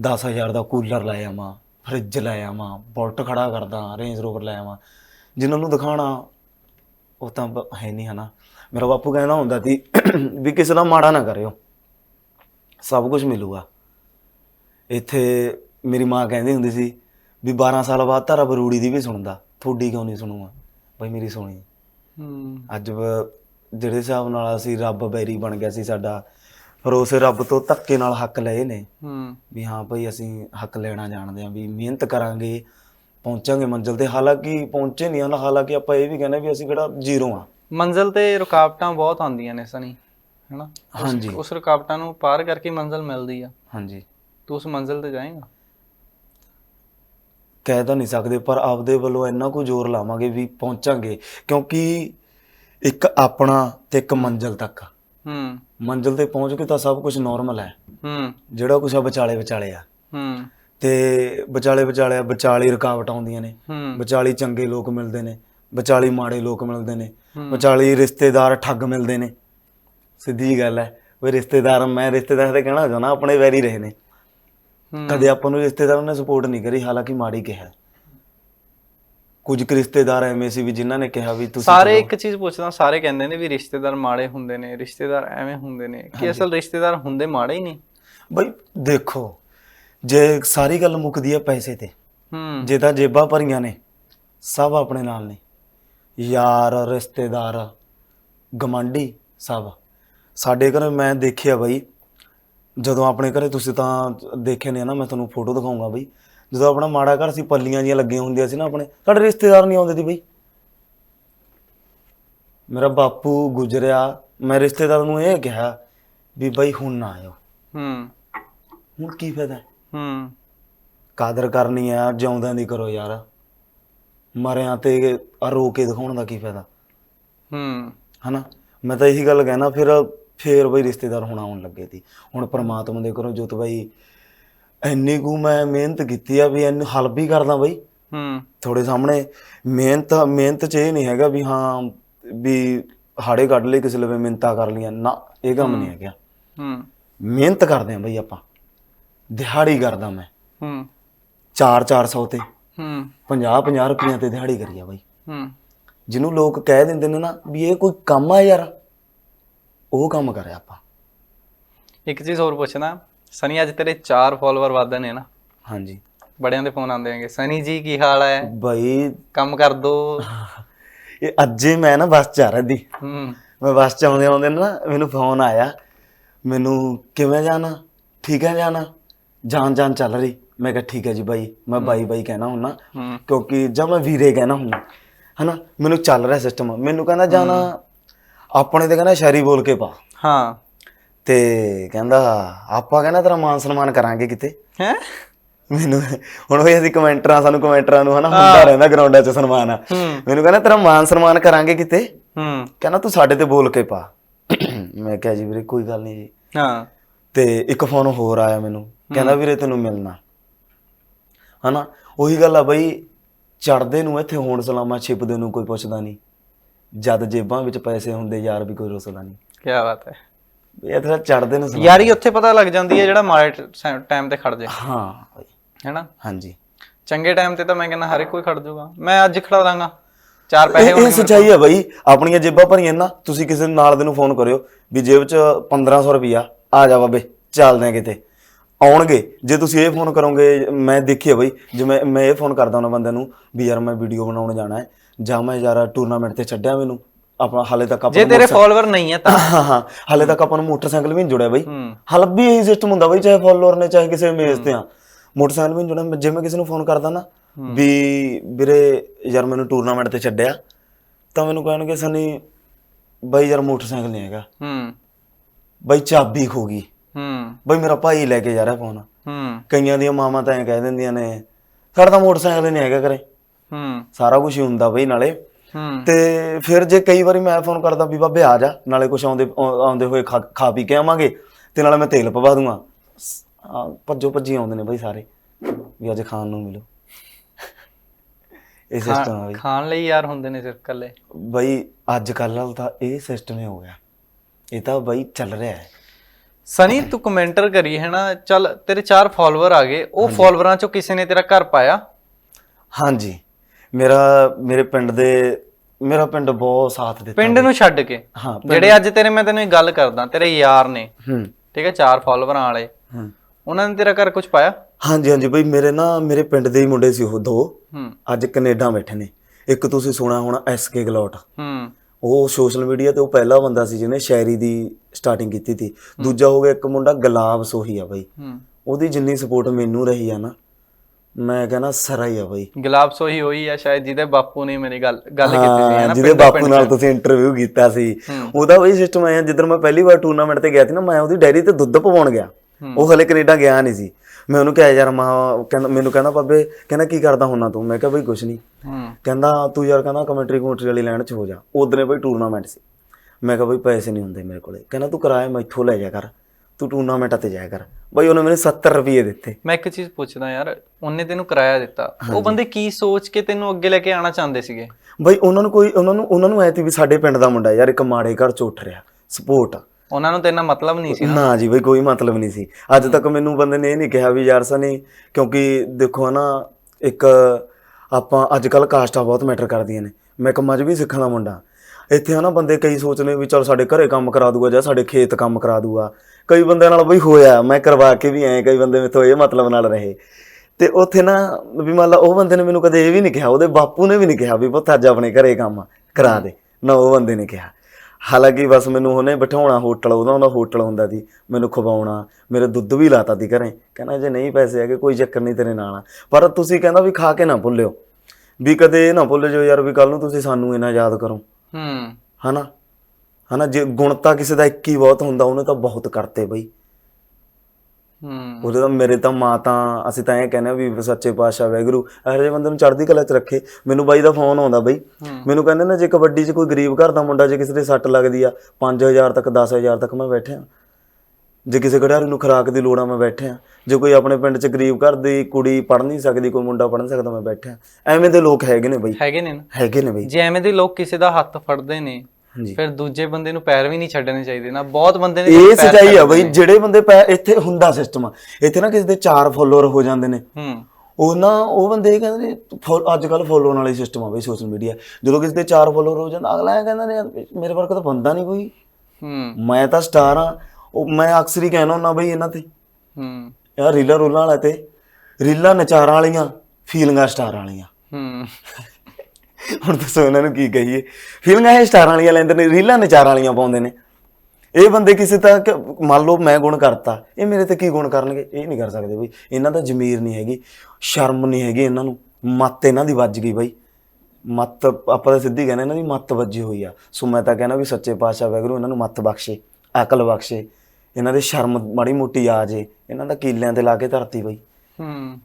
10000 ਦਾ ਕੂਲਰ ਲੈ ਆਵਾਂ ਫਰਿੱਜ ਲੈ ਆਵਾਂ ਬੁਲਟ ਖੜਾ ਕਰਦਾ ਰੇਂਜ ਰੋਵਰ ਲੈ ਆਵਾਂ। ਜਿਨ੍ਹਾਂ ਨੂੰ ਦਿਖਾਣਾ ਉਹ ਤਾਂ ਹੈ ਨਹੀਂ ਹਨਾ। ਮੇਰਾ ਬਾਪੂ ਕਹਿੰਦਾ ਹੁੰਦਾ ਸੀ ਵੀ ਕਿਸੇ ਦਾ ਮਾੜਾ ਨਾ ਕਰਿਓ। ਸਭ ਕੁਝ ਮਿਲੂਗਾ। ਇੱਥੇ ਮੇਰੀ ਮਾਂ ਕਹਿੰਦੀ ਹੁੰਦੀ ਸੀ ਵੀ 12 ਸਾਲ ਬਾਅਦ ਤਾਂ ਰੱਬ ਰੂੜੀ ਦੀ ਵੀ ਸੁਣਦਾ। ਤੁਹਾਡੀ ਕਿਉਂ ਨਹੀਂ ਸੁਣੂਗਾ? ਬਈ ਮੇਰੀ ਸੁਣੀ। ਹੂੰ। ਅੱਜ ਵ- ਜਿਹੜੇ ਹਿਸਾਬ ਨਾਲ ਅਸੀਂ ਰੱਬ ਬੈਰੀ ਬਣ ਗਿਆ ਸੀ ਸਾਡਾ ਪਰ ਉਸੇ ਰੱਬ ਤੋਂ ਧੱਕੇ ਨਾਲ ਹੱਕ ਲਏ ਨੇ। ਹੂੰ। ਵੀ ਹਾਂ ਭਾਈ ਅਸੀਂ ਹੱਕ ਲੈਣਾ ਜਾਣਦੇ ਹਾਂ ਵੀ ਮਿਹਨਤ ਕਰਾਂਗੇ ਪਹੁੰਚਾਂਗੇ ਮੰਜ਼ਿਲ ਤੇ। ਹਾਲਾਂਕਿ ਪਹੁੰਚੇ ਨਹੀਂ ਹਾਂ ਹਾਲਾਂਕਿ ਆਪਾਂ ਇਹ ਵੀ ਕਹਿੰਦੇ ਵੀ ਅਸੀਂ ਕਿਹੜਾ ਜ਼ੀਰੋ ਆ ਮੰਜ਼ਲ ਤੇ ਰੁਕਾਵਟਾਂ ਬਹੁਤ ਆਉਂਦੀਆਂ ਨੇ ਸਨੀ ਹੈਨਾ? ਉਸ- ਹਾਂਜੀ। ਉਸ ਰੁਕਾਵਟਾਂ ਨੂੰ ਪਾਰ ਕਰਕੇ ਮੰਜ਼ਲ ਮਿਲਦੀ ਆ। ਹਾਂਜੀ। ਤੂੰ ਉਸ ਮੰਜ਼ਲ ਤੇ ਜਾਏਂਗਾ? ਕਹਿ ਤਾਂ ਨਹੀਂ ਸਕਦੇ ਪਰ ਆਪਦੇ ਵੱਲੋਂ ਇੰਨਾ ਕੁ ਜ਼ੋਰ ਲਾਵਾਂਗੇ ਵੀ ਪਹੁੰਚਾਂਗੇ ਕਿਉਂਕਿ ਇੱਕ ਆਪਣਾ ਤੇ ਇੱਕ ਮੰਜ਼ਿਲ ਤੱਕ ਹੂੰ। ਮੰਜ਼ਿਲ ਤੇ ਪਹੁੰਚ ਕੇ ਤਾਂ ਸਭ ਕੁਝ ਨਾਰਮਲ ਹੈ। ਹੂੰ। ਜਿਹੜਾ ਕੁਝ ਆ ਵਿਚਾਲੇ ਵਿਚਾਲੇ ਆ। ਹੂੰ। ਤੇ ਵਿਚਾਲੇ ਵਿਚਾਲੇ ਵਿਚਾਲੇ ਰੁਕਾਵਟਾਂ ਆਉਂਦੀਆਂ ਨੇ। ਵਿਚਾਲੀ ਚੰਗੇ ਲੋਕ ਮਿਲਦੇ ਨੇ ਵਿਚਾਲੀ ਮਾੜੇ ਲੋਕ ਮਿਲਦੇ ਨੇ ਵਿਚਾਲੀ ਰਿਸ਼ਤੇਦਾਰ ਠੱਗ ਮਿਲਦੇ ਨੇ। ਸਿੱਧੀ ਗੱਲ ਹੈ ਉਹ ਰਿਸ਼ਤੇਦਾਰ ਮੈਂ ਰਿਸ਼ਤੇਦਾਰ ਤੇ ਕਹਿਣਾ ਚਾਹੁੰਦਾ ਆਪਣੇ ਵੈਰੀ ਰਹੇ ਨੇ। ਕਦੇ ਆਪਾਂ ਨੂੰ ਰਿਸ਼ਤੇਦਾਰਾਂ ਨੇ ਸਪੋਰਟ ਨਹੀਂ ਕਰੀ ਹਾਲਾਂਕਿ ਮਾੜੀ ਕਿਹਾ। ਕੁਝ ਕੁ ਰਿਸ਼ਤੇਦਾਰ ਐਵੇਂ ਸੀ ਵੀ ਜਿਨ੍ਹਾਂ ਨੇ ਕਿਹਾ ਵੀ ਤੁਸੀਂ ਸਾਰੇ ਇੱਕ ਚੀਜ਼ ਪੁੱਛਦਾ ਸਾਰੇ ਕਹਿੰਦੇ ਨੇ ਵੀ ਰਿਸ਼ਤੇਦਾਰ ਮਾੜੇ ਹੁੰਦੇ ਨੇ ਰਿਸ਼ਤੇਦਾਰ ਐਵੇਂ ਹੁੰਦੇ ਨੇ। ਕਿ ਅਸਲ ਰਿਸ਼ਤੇਦਾਰ ਹੁੰਦੇ ਮਾੜੇ ਹੀ ਨਹੀਂ। ਬਈ ਦੇਖੋ ਜੇ ਸਾਰੀ ਗੱਲ ਮੁੱਕਦੀ ਹੈ ਪੈਸੇ ਤੇ ਹੂੰ। ਜੇ ਤਾਂ ਜੇਬਾਂ ਭਰੀਆਂ ਨੇ ਸਭ ਆਪਣੇ ਨਾਲ ਨੇ। ਯਾਰ ਰਿਸ਼ਤੇਦਾਰ ਗਮੰਡੀ ਸਭ। ਸਾਡੇ ਘਰੇ ਮੈਂ ਦੇਖਿਆ ਬਈ ਜਦੋਂ ਆਪਣੇ ਘਰੇ ਤੁਸੀਂ ਤਾਂ ਦੇਖੇ ਨੇ ਨਾ ਮੈਂ ਤੁਹਾਨੂੰ ਫੋਟੋ ਦਿਖਾਉਂਗਾ ਬਈ। ਜਦੋਂ ਆਪਣਾ ਮਾੜਾ ਘਰ ਸੀ ਪੱਲੀਆਂ ਜੀਆਂ ਲੱਗੀਆਂ ਹੁੰਦੀਆਂ ਸੀ ਨਾ ਆਪਣੇ ਸਾਡੇ ਰਿਸ਼ਤੇਦਾਰ ਨਹੀਂ ਆਉਂਦੇ ਸੀ ਬਈ? ਮੇਰਾ ਬਾਪੂ ਗੁਜਰਿਆ ਮੈਂ ਰਿਸ਼ਤੇਦਾਰ ਨੂੰ ਇਹ ਕਿਹਾ ਵੀ ਬਈ ਹੁਣ ਨਾ ਆਇਓ। ਹੂੰ। ਹੁਣ ਕੀ ਫਾਇਦਾ? ਹੈ? ਹੂੰ। ਕਾਦਰ ਕਰਨੀ ਆ ਜਿਉਂਦਿਆਂ ਦੀ ਕਰੋ ਯਾਰ। ਮਰਿਆਂ ਤੇ ਆ ਰੋ ਕੇ ਦਿਖਾਉਣ ਦਾ ਕੀ ਫਾਇਦਾ? ਹੂੰ। ਹਨਾ? ਮੈਂ ਤਾਂ ਇਹੀ ਗੱਲ ਕਹਿਣਾ ਫਿਰ ਫੇਰ ਬਈ ਰਿਸ਼ਤੇਦਾਰ ਹੁਣ ਆਉਣ ਲੱਗੇ ਸੀ। ਹੁਣ ਪ੍ਰਮਾਤਮਾ ਦੇ ਕਰੋ ਜੁਤ ਬਈ ਇੰਨੀ ਕੁ ਮੈਂ ਮਿਹਨਤ ਕੀਤੀ ਆ ਵੀ ਇਹਨੂੰ ਹੱਲ ਵੀ ਕਰਦਾ ਬਈ। ਹੂੰ। ਤੁਹਾਡੇ ਸਾਹਮਣੇ ਮਿਹਨਤ ਮਿਹਨਤ ਚ ਇਹ ਨਹੀਂ ਹੈਗਾ ਵੀ ਹਾਂ ਵੀ ਹਾੜੇ ਕੱਢ ਲਈ ਕਿਸੇ ਲਵੇ ਮਿਹਨਤਾਂ ਕਰ ਲੀਆਂ ਨਾ ਇਹ ਕੰਮ ਨਹੀਂ ਹੈਗਾ। ਹੂੰ। ਮਿਹਨਤ ਕਰਦੇ ਆ ਬਈ ਆਪਾਂ। ਦਿਹਾੜੀ ਕਰਦਾ ਮੈਂ। ਹੂੰ। 4-400 ਤੇ। ਹੂੰ। 50-50 ਰੁਪਈਆਂ ਤੇ ਦਿਹਾੜੀ ਕਰੀ ਆ ਬਈ। ਹੂੰ। ਜਿਹਨੂੰ ਲੋਕ ਕਹਿ ਦਿੰਦੇ ਨੇ ਨਾ ਵੀ ਇਹ ਕੋਈ ਕੰਮ ਆ ਯਾਰ। ਉਹ ਕੰਮ ਕਰਿਆ ਆਪਾਂ। ਇੱਕ ਚੀਜ਼ ਹੋਰ ਪੁੱਛਣਾ ਸਨੀ ਅੱਜ ਤੇਰੇ 4 ਫਾਲੋਅਰ ਵੱਧ ਨੇ ਨਾ। ਹਾਂਜੀ। ਬੜਿਆਂ ਦੇ ਫੋਨ ਆਉਂਦੇ ਹੈਗੇ ਸਨੀ ਜੀ ਕੀ ਹਾਲ ਹੈ? ਬਈ। ਕੰਮ ਕਰ ਦੋ। ਇਹ ਅੱਜੇ ਮੈਂ ਨਾ ਬੱਸ ਚ ਆ ਰਹੀ ਸੀ ਹੂੰ। ਮੈਂ ਬੱਸ ਚ ਆਉਂਦੇ ਆਉਂਦੇ ਨਾ ਮੈਨੂੰ ਫੋਨ ਆਇਆ ਮੈਨੂੰ ਕਿਵੇਂ ਜਾਣਾ ਠੀਕ ਹੈ ਜਾਣਾ ਜਾਨ ਜਾਨ ਚੱਲ ਰਹੀ। ਮੈਂ ਕਿਹਾ ਠੀਕ ਹੈ ਜੀ ਬਾਈ ਮੈਂ ਬਾਈ ਬਾਈ ਕਹਿਣਾ ਹੁੰਨਾ ਕਿਉਂਕਿ ਜਦ ਮੈਂ ਵੀਰੇ ਕਹਿਣਾ ਹੁੰਨਾ ਹਨਾ? ਮੈਨੂੰ ਚੱਲ ਰਿਹਾ ਸਿਸਟਮ ਮੈਨੂੰ ਕਹਿੰਦਾ ਜਾਣਾ ਆਪਣੇ ਤੇ ਕਹਿੰਦਾ ਸ਼ਾਇਰੀ ਬੋਲ ਕੇ ਪਾ। ਹਾਂ। ਤੇ ਕਹਿੰਦਾ ਆਪਾਂ ਕਹਿੰਦਾ ਤੇਰਾ ਮਾਨ ਸਨਮਾਨ ਕਰਾਂਗੇ ਕਿਤੇ। ਹੈ? ਮੈਨੂੰ ਹੁਣ ਵੀ ਅਸੀਂ ਕਮੈਂਟਰਾਂ ਸਾਨੂੰ ਕਮੈਂਟਰਾਂ ਨੂੰ ਹਨਾ ਹੁੰਦਾ ਰਹਿੰਦਾ ਗਰਾਊਂਡਾਂ 'ਚ ਸਨਮਾਨ। ਆ ਮੈਨੂੰ ਕਹਿੰਦਾ ਤੇਰਾ ਮਾਨ ਸਨਮਾਨ ਕਰਾਂਗੇ ਕਿਤੇ। ਹੂੰ। ਕਹਿੰਦਾ ਤੂੰ ਸਾਡੇ ਤੇ ਬੋਲ ਕੇ ਪਾ। ਮੈਂ ਕਿਹਾ ਜੀ ਵੀਰੇ ਕੋਈ ਗੱਲ ਨਹੀਂ ਜੀ। ਹਾਂ। ਤੇ ਇੱਕ ਫੋਨ ਹੋਰ ਆਇਆ ਮੈਨੂੰ। ਕਹਿੰਦਾ ਵੀਰੇ ਤੈਨੂੰ ਮਿਲਣਾ। ਹਨਾ ਉਹੀ ਗੱਲ ਆ ਬਈ ਚੜਦੇ ਨੂੰ ਇੱਥੇ ਹੋਣ ਸਲਾਮਾ ਛਿਪਦੇ ਨੂੰ ਕੋਈ ਪੁੱਛਦਾ ਨਹੀਂ। ਜਦ ਜੇਬਾਂ ਵਿੱਚ ਪੈਸੇ ਹੁੰਦੇ ਯਾਰ ਵੀ ਕੋਈ ਰੁੱਸਦਾ ਨਹੀਂ। ਕੀ ਬਾਤ ਹੈ। ਇਹ ਤਾਂ ਚੜਦੇ ਨੇ ਸਲਾਮ। ਯਾਰੀ ਉੱਥੇ ਪਤਾ ਲੱਗ ਜਾਂਦੀ ਹੈ ਜਿਹੜਾ ਮਾੜੇ ਟਾਈਮ ਤੇ ਖੜ ਜੇ। ਹਾਂ ਬਾਈ। ਹੈਨਾ? ਹਾਂਜੀ। ਚੰਗੇ ਟਾਈਮ ਤੇ ਤਾਂ ਮੈਂ ਕਹਿੰਦਾ ਹਰ ਇੱਕ ਕੋਈ ਖੜ ਜਾਊਗਾ ਮੈਂ ਅੱਜ ਖੜਾ ਦਾਂਗਾ ਚਾਰ ਪੈਸੇ ਇਹ ਇਹ ਸੱਚਾਈ ਹੈ ਬਾਈ ਆਪਣੀਆਂ ਜੇਬਾਂ ਭਰੀਆਂ ਨਾ ਤੁਸੀਂ ਕਿਸੇ ਨਾਲ ਦੇ ਨੂੰ ਫੋਨ ਕਰਿਓ ਵੀ ਜੇਬ 'ਚ 1500 ਰੁਪਿਆ ਆ ਜਾ ਬਾਬੇ ਚੱਲਦੇ ਆ ਕਿਤੇ। ਆਉਣਗੇ ਜੇ ਤੁਸੀਂ ਇਹ ਫੋਨ ਕਰੋਗੇ ਮੈਂ ਦੇਖਿਆ ਬਾਈ ਜਿਵੇਂ ਮੈਂ ਇਹ ਫੋਨ ਕਰਦਾ ਉਹਨਾਂ ਬੰਦੇ ਨੂੰ ਵੀ ਯਾਰ ਮੈਂ ਵੀਡੀਓ ਬਣਾਉਣ ਜਾਣਾ ਹੈ ਜਾਂ ਮੈਂ ਯਾਰ ਟੂਰਨਾਮੈਂਟ ਤੇ ਛੱਡਿਆ ਮੈਨੂੰ ਆਪਣਾ ਹਾਲੇ ਤੱਕ ਆਪਾਂ ਜੇ ਤੇਰੇ ਫਾਲੋਅਰ ਨਹੀਂ ਹੈ ਤਾਂ ਹਾਂ ਹਾਂ ਹਾਲੇ ਤੱਕ ਆਪਾਂ ਨੂੰ ਮੋਟਰਸਾਈਕਲ ਵੀ ਨਹੀਂ ਜੁੜਿਆ ਬਾਈ। ਹਲ ਵੀ ਇਹੀ ਸਿਸਟਮ ਹੁੰਦਾ ਬਾਈ ਚਾਹੇ ਫਾਲੋਅਰ ਨੇ ਚਾਹੇ ਕਿਸੇ ਮੇਜ਼ ਤੇ ਆ। ਮੋਟਰਸਾਈਕਲ ਵੀ ਜੁੜਿਆ। ਜੇ ਮੈਂ ਕਿਸੇ ਨੂੰ ਫੋਨ ਕਰਦਾ ਨਾ ਵੀ ਵੀਰੇ ਯਾਰ ਮੈਨੂੰ ਟੂਰਨਾਮੈਂਟ ਤੇ ਛੱਡਿਆ ਤਾਂ ਮੈਨੂੰ ਕਹਿਣਗੇ ਸਨੀ ਬਾਈ ਯਾਰ ਮੋਟਰਸਾਈਕਲ ਨਹੀਂ ਹੈਗਾ। ਹੂੰ। ਬਾਈ ਚਾਬੀ ਖੋ ਗਈ। ਹੂੰ। ਬਾਈ ਮੇਰਾ ਭਾਈ ਲੈ ਕੇ ਜਾ ਰਿਹਾ ਫੋਨ ਹੂੰ। ਕਈਆਂ ਦੀਆਂ ਮਾਵਾਂ ਤਾਂ ਐਂ ਕਹਿ ਦਿੰਦੀਆਂ ਨੇ ਸਾਡਾ ਤਾਂ ਮੋਟਰਸਾਈਕਲ ਨਹੀਂ ਹੈਗਾ ਕਰੇ ਹੂੰ। ਸਾਰਾ ਕੁਝ ਹੀ ਹੁੰਦਾ ਬਈ ਨਾਲੇ। ਹੂੰ। ਤੇ ਫਿਰ ਜੇ ਕਈ ਵਾਰੀ ਮੈਂ ਫੋਨ ਕਰਦਾ ਵੀ ਬਾਬੇ ਆ ਜਾ ਨਾਲੇ ਕੁਝ ਆਉਂਦੇ ਆਉ- ਆਉਂਦੇ ਹੋਏ ਖਾ ਪੀ ਕੇ ਆਵਾਂਗੇ ਤੇ ਨਾਲੇ ਮੈਂ ਤੇਲ ਪਵਾ ਦੂੰਗਾ। ਭੱਜੋ ਭੱਜੀ ਆਉਂਦੇ ਨੇ ਬਈ ਸਾਰੇ ਵੀ ਅੱਜ ਖਾਣ ਨੂੰ ਮਿਲੋ। ਇਹ ਸਿਸਟਮ ਆ ਬਈ। ਖਾਣ ਲਈ ਯਾਰ ਹੁੰਦੇ ਨੇ ਸਿਰਫ ਕੱਲੇ ਬਈ ਅੱਜ ਕੱਲ੍ਹ ਤਾਂ ਇਹ ਸਿਸਟਮ ਹੀ ਹੋ ਗਿਆ। ਇਹ ਤਾਂ ਬਈ ਚੱਲ ਰਿਹਾ ਹੈ। ਸਨੀ ਤੂੰ ਕਮੈਂਟਰ ਕਰੀ ਹੈ ਨਾ ਚੱਲ ਤੇਰੇ ਚਾਰ ਫਾਲੋਅਰ ਆ ਗਏ। ਉਹ ਫਾਲੋਅਰਾਂ ਚੋਂ ਕਿਸੇ ਨੇ ਤੇਰਾ ਘਰ ਪਾਇਆ? ਹਾਂਜੀ। ਮੇਰਾ ਮੇਰੇ ਪਿੰਡ ਦੇ ਮੇਰਾ ਪਿੰਡ ਬਹੁਤ ਸਾਥ ਦਿੱਤਾ ਪਿੰਡ ਨੂੰ ਛੱਡ ਕੇ? ਹਾਂ ਜਿਹੜੇ ਅੱਜ ਤੇਰੇ ਮੈਂ ਤੈਨੂੰ ਇਹ ਗੱਲ ਕਰਦਾ ਤੇਰੇ ਯਾਰ ਨੇ ਹੂੰ। ਠੀਕ ਹੈ ਚਾਰ ਫਾਲੋਅਰਾਂ ਵਾਲੇ। ਹੂੰ। ਉਹਨਾਂ ਨੇ ਤੇਰਾ ਘਰ ਕੁਝ ਪਾਇਆ? ਹਾਂਜੀ ਹਾਂਜੀ ਬਈ ਮੇਰੇ ਨਾ ਮੇਰੇ ਪਿੰਡ ਦੇ ਹੀ ਮੁੰਡੇ ਸੀ ਉਹ ਦੋ। ਹੂੰ। ਅੱਜ ਕੈਨੇਡਾ ਬੈਠੇ ਨੇ। ਇੱਕ ਤੁਸੀਂ ਸੁਣਾ ਹੋਣਾ ਐਸਕੇ ਗਲੋਟ। ਹੂੰ। ਉਹ ਸੋਸ਼ਲ ਮੀਡੀਆ ਤੇ ਉਹ ਪਹਿਲਾ ਬੰਦਾ ਸੀ ਜਿਹਨੇ ਸ਼ਾਇਰੀ ਦੀ ਸਟਾਰਟਿੰਗ ਕੀਤੀ ਸੀ ਦੂਜਾ ਹੋ ਗਿਆ ਇੱਕ ਮੁੰਡਾ ਗੁਲਾਬ ਸੋਹੀ ਆ ਬਾਈ। ਹੂੰ। ਉਹਦੀ ਜਿੰਨੀ ਸਪੋਰਟ ਮੈਨੂੰ ਰਹੀ ਆ ਨਾ ਮੈਂ ਕਹਿੰਦਾ ਸਰਾ ਹੀ ਆ ਬਾਈ। ਗੁਲਾਬ ਸੋਹੀ ਹੋਈ ਆ ਸ਼ਾਇਦ ਜਿਹਦੇ ਬਾਪੂ ਨੇ ਮੇਰੀ ਗੱਲ ਗੱਲ ਕੀਤੀ ਸੀ ਹੈ ਨਾ ਜਿਹਦੇ ਬਾਪੂ ਨਾਲ ਤੁਸੀਂ ਇੰਟਰਵਿਊ ਕੀਤਾ ਸੀ। ਉਹਦਾ ਬਈ ਸਿਸਟਮ ਆਇਆ ਜਿੱਦਣ ਮੈਂ ਪਹਿਲੀ ਵਾਰ ਟੂਰਨਾਮੈਂਟ ਤੇ ਗਿਆ ਸੀ ਨਾ ਮੈਂ ਉਹਦੀ ਡਾਇਰੀ ਤੇ ਦੁੱਧ ਪਵਾਉਣ ਗਿਆ। ਉਹ ਹਲੇ ਕੈਨੇਡਾ ਗਿਆ ਨਹੀਂ ਸੀ। ਮੈਂ ਉਹਨੂੰ ਕਿਹਾ ਯਾਰ ਮਾਂ ਕਹਿੰਦਾ ਮੈਨੂੰ ਕਹਿੰਦਾ ਬਾਬੇ ਕਹਿੰਦਾ ਕੀ ਕਰਦਾ ਹੁੰਨਾ ਤੂੰ? ਮੈਂ ਕਿਹਾ ਬਈ ਕੁਛ ਨਹੀਂ ਕਹਿੰਦਾ ਤੂੰ ਯਾਰ ਕਹਿੰਦਾ ਕਮੈਂਟਰੀ ਕਮੈਂਟਰੀ ਵਾਲੀ ਲਾਈਨ 'ਚ ਹੋ ਜਾ। ਉਧਰੇ ਬਈ ਟੂਰਨਾਮੈਂਟ ਸੀ। ਮੈਂ ਕਿਹਾ ਬਈ ਪੈਸੇ ਨਹੀਂ ਹੁੰਦੇ ਮੇਰੇ ਕੋਲੇ। ਕਹਿੰਦਾ ਤੂੰ ਕਿਰਾਇਆ ਮੈਥੋਂ ਲੈ ਜਾ ਕਰ। ਤੂੰ ਟੂਰਨਾਮੈਂਟਾਂ ਤੇ ਜਾਇਆ ਕਰ। ਬਈ ਉਹਨੇ ਮੈਨੂੰ 70 ਰੁਪਏ ਦਿੱਤੇ। ਮੈਂ ਇੱਕ ਚੀਜ਼ ਪੁੱਛਦਾ ਯਾਰ ਉਹਨੇ ਤੈਨੂੰ ਕਿਰਾਇਆ ਦਿੱਤਾ। ਉਹ ਬੰਦੇ ਕੀ ਸੋਚ ਕੇ ਤੈਨੂੰ ਅੱਗੇ ਲੈ ਕੇ ਆਣਾ ਚਾਹੁੰਦੇ ਸੀਗੇ? ਬਈ ਉਹਨਾਂ ਨੂੰ ਕੋਈ ਉਹਨਾਂ ਨੂੰ ਉਹਨਾਂ ਨੂੰ ਐ ਤੀ ਵੀ ਸਾਡੇ ਪਿੰਡ ਦਾ ਮੁੰਡਾ ਯਾਰ ਇੱਕ ਮਾੜੇ ਘਰ ਚ ਉੱਠ ਰਿਹਾ ਸਪੋਰਟ ਉਹਨਾਂ ਨੂੰ ਨਾਲ ਮਤਲਬ ਨਹੀਂ ਸੀ ਨਾ? ਜੀ ਬਈ ਕੋਈ ਮਤਲਬ ਨਹੀਂ ਸੀ। ਅੱਜ ਤੱਕ ਮੈਨੂੰ ਬੰਦੇ ਨੇ ਇਹ ਨਹੀਂ ਕਿਹਾ ਵੀ ਯਾਰ ਸਨੀ ਕਿਉਂਕਿ ਦੇਖੋ ਨਾ ਇੱਕ ਆਪਾਂ ਅੱਜ ਕੱਲ ਕਾਸਟਾਂ ਬਹੁਤ ਮੈਟਰ ਕਰਦੀਆਂ ਨੇ। ਮੈਂ ਇੱਕ ਮਜਬੀ ਸਿੱਖਣ ਦਾ ਮੁੰਡਾ। ਇੱਥੇ ਹਨਾ ਬੰਦੇ ਕਈ ਸੋਚਦੇ ਵੀ ਚਲ ਸਾਡੇ ਘਰੇ ਕੰਮ ਕਰਾ ਦੂਗਾ ਜਾਂ ਸਾਡੇ ਖੇਤ ਕੰਮ ਕਰਾ ਦੂਗਾ। ਕਈ ਬੰਦਿਆਂ ਨਾਲ ਬਈ ਹੋਇਆ, ਮੈਂ ਕਰਵਾ ਕੇ ਵੀ ਆਏ ਕਈ ਬੰਦੇ ਮੇਥੋਂ ਇਹ ਮਤਲਬ ਨਾਲ ਰਹੇ। ਤੇ ਉੱਥੇ ਨਾ ਵੀ ਮੰਨ ਲਾ ਉਹ ਬੰਦੇ ਨੇ ਮੈਨੂੰ ਕਦੇ ਇਹ ਵੀ ਨਹੀਂ ਕਿਹਾ, ਉਹਦੇ ਬਾਪੂ ਨੇ ਵੀ ਨਹੀਂ ਕਿਹਾ ਵੀ ਪੁੱਤ ਅੱਜ ਆਪਣੇ ਘਰੇ ਕੰਮ ਕਰਾ ਦੇ। ਨਾ ਉਹ ਬੰਦੇ ਨੇ ਕਿਹਾ। ਹਾਲਾਂਕਿ ਬਸ ਮੈਨੂੰ ਉਹਨੇ ਬਿਠਾਉਣਾ ਹੋਟਲ, ਉਹਦਾ ਉਹਦਾ ਹੋਟਲ ਹੁੰਦਾ ਸੀ, ਮੈਨੂੰ ਖਵਾਉਣਾ, ਮੇਰੇ ਦੁੱਧ ਵੀ ਲਾਤਾ ਸੀ ਘਰੇ। ਕਹਿੰਦਾ ਜੇ ਨਹੀਂ ਪੈਸੇ ਹੈਗੇ, ਕੋਈ ਚੱਕਰ ਨਹੀਂ ਤੇਰੇ ਨਾਲ। ਪਰ ਤੁਸੀਂ ਕਹਿੰਦਾ ਵੀ ਖਾ ਕੇ ਨਾ ਭੁੱਲਿਓ। ਵੀ ਕਦੇ ਇਹ ਨਾ ਭੁੱਲ ਜਾਓ ਯਾਰ ਵੀ ਕੱਲ ਨੂੰ ਤੁਸੀਂ ਸਾਨੂੰ ਇਹਨਾਂ ਯਾਦ ਕਰੋ। ਹੂੰ। ਹਨਾ? ਹਨਾ ਜੇ ਗੁਣ ਤਾਂ ਕਿਸੇ ਦਾ ਇੱਕ ਹੀ ਬਹੁਤ ਹੁੰਦਾ ਉਹਨੇ ਤਾਂ ਬਹੁਤ ਕਰਤੇ ਬਈ। ਹੂੰ। ਉਹਦੇ ਤਾਂ ਮੇਰੇ ਤਾਂ ਮਾਂ ਤਾਂ ਅਸੀਂ ਤਾਂ ਇਹ ਕਹਿੰਦੇ ਆ ਵੀ ਸੱਚੇ ਪਾਤਸ਼ਾਹ ਵੈਗਰੂ ਇਹੋ ਜਿਹੇ ਬੰਦੇ ਨੂੰ ਚੜ੍ਹਦੀ ਕਲਾ 'ਚ ਰੱਖੇ। ਮੈਨੂੰ ਬਾਈ ਦਾ ਫੋਨ ਆਉਂਦਾ ਬਈ। ਮੈਨੂੰ ਕਹਿੰਦੇ ਨੇ ਜੇ ਕਬੱਡੀ 'ਚ ਕੋਈ ਗਰੀਬ ਘਰ ਦਾ ਮੁੰਡਾ ਜੇ ਕਿਸੇ ਦੇ ਸੱਟ ਲੱਗਦੀ ਆ 5000 ਤੱਕ 10000 ਤੱਕ ਮੈਂ ਬੈਠਿਆ। ਜੇ ਕਿਸੇ ਖਿਡਾਰੀ ਨੂੰ ਖੁਰਾਕ ਦੀ ਲੋੜ ਆ ਮੈਂ ਬੈਠਿਆ। ਜੇ ਕੋਈ ਆਪਣੇ ਪਿੰਡ 'ਚ ਗਰੀਬ ਘਰ ਦੀ ਕੁੜੀ ਪੜ੍ਹ ਨਹੀਂ ਸਕਦੀ ਕੋਈ ਮੁੰਡਾ ਪੜ੍ਹ ਨਹੀਂ ਸਕਦਾ ਮੈਂ ਬੈਠਿਆ ਐਵੇਂ ਦੇ ਲੋਕ ਹੈਗੇ ਨੇ ਬਈ। ਹੈਗੇ ਨੇ ਨਾ। ਹੈਗੇ ਨੇ ਬਈ। ਜੇ ਐਵੇਂ ਦੇ ਲੋਕ ਕਿਸੇ ਦਾ ਹੱਥ ਫੜਦੇ ਨੇ ਫਿਰ ਦੂਜੇ ਬੰਦੇ ਨੂੰ ਪੈਰ ਵੀ ਨਹੀਂ ਛੱਡਣੇ ਚਾਹੀਦੇ ਨਾ। ਬਹੁਤ ਬੰਦੇ ਨੇ ਇਹ ਸਚਾਈ ਆ ਬਈ ਜਿਹੜੇ ਬੰਦੇ ਪੈ- ਇੱਥੇ ਹੁੰਦਾ ਸਿਸਟਮ ਇੱਥੇ ਨਾ ਕਿਸੇ ਦੇ 4 ਫੋਲੋਅਰ ਹੋ ਜਾਂਦੇ ਨੇ। ਹੂੰ। ਉਹ ਨਾ ਉਹ ਬੰਦੇ ਕਹਿੰਦੇ ਨੇ ਅੱਜ ਕੱਲ ਫੋਲੋਅਰ ਵਾਲੀ ਸਿਸਟਮ ਆ ਬਈ ਸੋਸ਼ਲ ਮੀਡੀਆ ਜਦੋਂ ਕਿਸੇ ਦੇ 4 ਫੋਲੋਅਰ ਹੋ ਜਾਂਦਾ ਅਗਲਾ ਇਹ ਕਹਿੰਦਾ ਨੇ ਮੇਰੇ ਵਰਗਾ ਤਾਂ ਬੰਦਾ ਨਹੀਂ ਕੋਈ। ਹੂੰ। ਮੈਂ ਤਾਂ ਸਟਾਰ ਆ। ਉਹ ਮੈਂ ਅਕਸਰ ਹੀ ਕਹਿਣਾ ਹੁੰਦਾ ਬਈ ਇਹਨਾਂ ਤੇ। ਹੂੰ। ਯਾਰ ਰੀਲਾਂ ਰੋਲਾਂ ਵਾਲੇ ਤੇ ਰੀਲਾਂ ਨਚਾਰਾਂ ਵਾਲੀਆਂ ਫੀਲਿੰਗਾਂ ਸਟਾਰਾਂ ਵਾਲੀਆਂ। ਹੂੰ। ਹੁਣ ਦੱਸੋ ਇਹਨਾਂ ਨੂੰ ਕੀ ਕਹੀਏ। ਫੀਲਿੰਗਾਂ ਇਹ ਸਟਾਰਾਂ ਵਾਲੀਆਂ ਲੈਂਦੇ ਨੇ ਰੀਲਾਂ ਨਚਾਰਾਂ ਵਾਲੀਆਂ ਪਾਉਂਦੇ ਨੇ। ਇਹ ਬੰਦੇ ਕਿਸੇ ਤਾਂ ਮੰਨ ਲਓ ਮੈਂ ਗੁਣ ਕਰਤਾ ਇਹ ਮੇਰੇ ਤੇ ਕੀ ਗੁਣ ਕਰਨਗੇ? ਇਹ ਨਹੀਂ ਕਰ ਸਕਦੇ ਬਈ। ਇਹਨਾਂ ਦਾ ਜ਼ਮੀਰ ਨਹੀਂ ਹੈਗੀ ਸ਼ਰਮ ਨਹੀਂ ਹੈਗੀ ਇਹਨਾਂ ਨੂੰ। ਮੱਤ ਇਹਨਾਂ ਦੀ ਵੱਜ ਗਈ ਬਈ। ਮੱਤ ਆਪਾਂ ਤਾਂ ਸਿੱਧੀ ਕਹਿੰਦੇ ਇਹਨਾਂ ਦੀ ਮੱਤ ਵੱਜੀ ਹੋਈ ਆ। ਸੋ ਮੈਂ ਤਾਂ ਕਹਿੰਦਾ ਵੀ ਸੱਚੇ ਪਾਤਸ਼ਾਹ ਵੈਗਰੂ ਇਹਨਾਂ ਨੂੰ ਮੱਤ ਬਖਸ਼ੇ ਅਕਲ ਬਖਸ਼ੇ। ਇਹਨਾਂ ਦੇ ਸ਼ਰਮ ਮਾੜੀ ਮੋਟੀ ਆ ਜੇ ਇਹਨਾਂ ਦਾ ਕੀਲਿਆਂ ਤੇ ਲਾ ਕੇ ਧਰਤੀ ਬਈ। ਹੂੰ।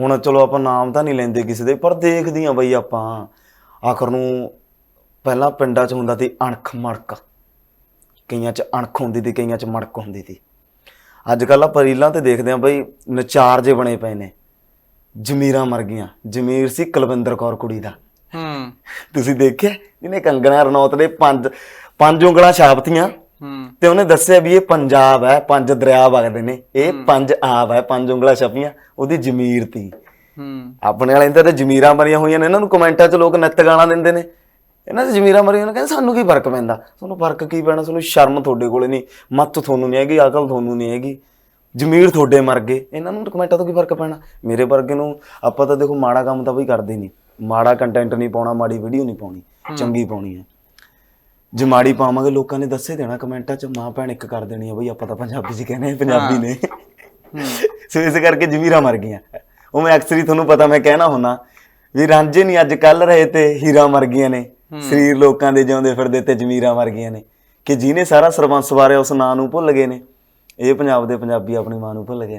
ਹੁਣ ਚਲੋ ਆਪਾਂ ਨਾਮ ਤਾਂ ਨਹੀਂ ਲੈਂਦੇ ਕਿਸੇ ਦੇ ਪਰ ਦੇਖਦੀਆਂ ਬਈ ਆਪਾਂ। ਆਖਰ ਨੂੰ ਪਹਿਲਾਂ ਪਿੰਡਾਂ 'ਚ ਹੁੰਦਾ ਸੀ ਅਣਖ ਮੜਕ ਕਈਆਂ 'ਚ ਅਣਖ ਹੁੰਦੀ ਸੀ ਕਈਆਂ 'ਚ ਮੜਕ ਹੁੰਦੀ ਸੀ ਅੱਜ ਕੱਲ੍ਹ ਆਪਾਂ ਰੀਲਾਂ ਤੇ ਦੇਖਦੇ ਆਂ ਬਈ ਨਚਾਰ ਜੇ ਬਣੇ ਪਏ ਨੇ। ਜ਼ਮੀਰਾਂ ਮਰ ਗਈਆਂ। ਜ਼ਮੀਰ ਸੀ ਕੁਲਵਿੰਦਰ ਕੌਰ ਕੁੜੀ ਦਾ। ਹੂੰ। ਤੁਸੀਂ ਦੇਖਿਆ? ਜਿਹਨੇ ਕੰਗਣਾ ਰਣੌਤ ਦੇ ਪੰਜ ਪੰਜ ਉਂਗਲਾਂ ਛਾਪਤੀਆਂ। ਤੇ ਉਹਨੇ ਦੱਸਿਆ ਵੀ ਇਹ ਪੰਜਾਬ ਹੈ ਪੰਜ ਦਰਿਆ ਵਗਦੇ ਨੇ। ਇਹ ਪੰਜ ਆਬ ਹੈ ਪੰਜ ਉਂਗਲਾਂ ਛਪੀਆਂ ਉਹਦੀ ਜ਼ਮੀਰ ਤੀ। ਹੂੰ। ਆਪਣੇ ਵਾਲੇ ਤਾਂ ਜ਼ਮੀਰਾਂ ਮਰੀਆਂ ਹੋਈਆਂ ਨੇ। ਇਹਨਾਂ ਨੂੰ ਕਮੈਂਟਾਂ 'ਚ ਲੋਕ ਨਿੱਤ ਗਾਲਾਂ ਦਿੰਦੇ ਨੇ। ਇਹਨਾਂ ਦੀ ਜ਼ਮੀਰਾਂ ਮਰੀਆਂ ਨੇ ਕਹਿੰਦੇ ਸਾਨੂੰ ਕੀ ਫ਼ਰਕ ਪੈਂਦਾ? ਤੁਹਾਨੂੰ ਫ਼ਰਕ ਕੀ ਪੈਣਾ? ਤੁਹਾਨੂੰ ਸ਼ਰਮ ਤੁਹਾਡੇ ਕੋਲੇ ਨਹੀਂ। ਮੱਤ ਤੁਹਾਨੂੰ ਨਹੀਂ ਹੈਗੀ ਅਕਲ ਤੁਹਾਨੂੰ ਨਹੀਂ ਹੈਗੀ। ਜ਼ਮੀਰ ਤੁਹਾਡੇ ਮਰ ਗਏ। ਇਹਨਾਂ ਨੂੰ ਕਮੈਂਟਾਂ ਤੋਂ ਕੀ ਫ਼ਰਕ ਪੈਣਾ? ਮੇਰੇ ਵਰਗੇ ਨੂੰ ਆਪਾਂ ਤਾਂ ਦੇਖੋ ਮਾੜਾ ਕੰਮ ਤਾਂ ਬਈ ਕਰਦੇ ਨਹੀਂ। ਮਾੜਾ ਕੰਟੈਂਟ ਨਹੀਂ ਪਾਉਣਾ ਮਾੜੀ ਵੀਡੀਓ ਨਹੀਂ ਪਾਉਣੀ। ਚੰਗੀ ਪਾਉਣੀ ਹੈ। ਜੇ ਮਾੜੀ ਪਾਵਾਂਗੇ ਲੋਕਾਂ ਨੇ ਦੱਸੇ ਦੇਣਾ ਕਮੈਂਟਾਂ 'ਚ ਮਾਂ ਭੈਣ ਇੱਕ ਕਰ ਦੇਣੀ ਆ ਬਈ ਆਪਾਂ ਤਾਂ ਪੰਜਾਬੀ 'ਚ ਕਹਿੰਦੇ ਆ ਪੰਜਾਬੀ ਨੇ। ਸੋ ਇਸ ਕਰਕੇ ਜ਼ਮੀਰਾਂ ਮਰ ਗਈਆਂ। ਉਹ ਮੈਂ ਅਕਸਰ ਹੀ ਤੁਹਾਨੂੰ ਪਤਾ ਮੈਂ ਕਹਿਣਾ ਹੁੰਦਾ ਵੀ ਰਾਂਝੇ ਨਹੀਂ ਅੱਜ ਕੱਲ ਰਹੇ ਤੇ ਹੀਰਾ ਮਰ ਗਈਆਂ ਨੇ। ਸਰੀਰ ਲੋਕਾਂ ਦੇ ਜਿਉਂਦੇ ਫਿਰਦੇ ਤੇ ਜ਼ਮੀਰਾਂ ਮਰ ਗਈਆਂ ਨੇ। ਕਿ ਜਿਹਨੇ ਸਾਰਾ ਸਰਬੰਸ ਵਾਰਿਆ ਉਸ ਨਾਂ ਨੂੰ ਭੁੱਲ ਗਏ ਨੇ। ਇਹ ਪੰਜਾਬ ਦੇ ਪੰਜਾਬੀ ਆਪਣੀ ਮਾਂ ਨੂੰ ਭੁੱਲ ਗਏ ਨੇ।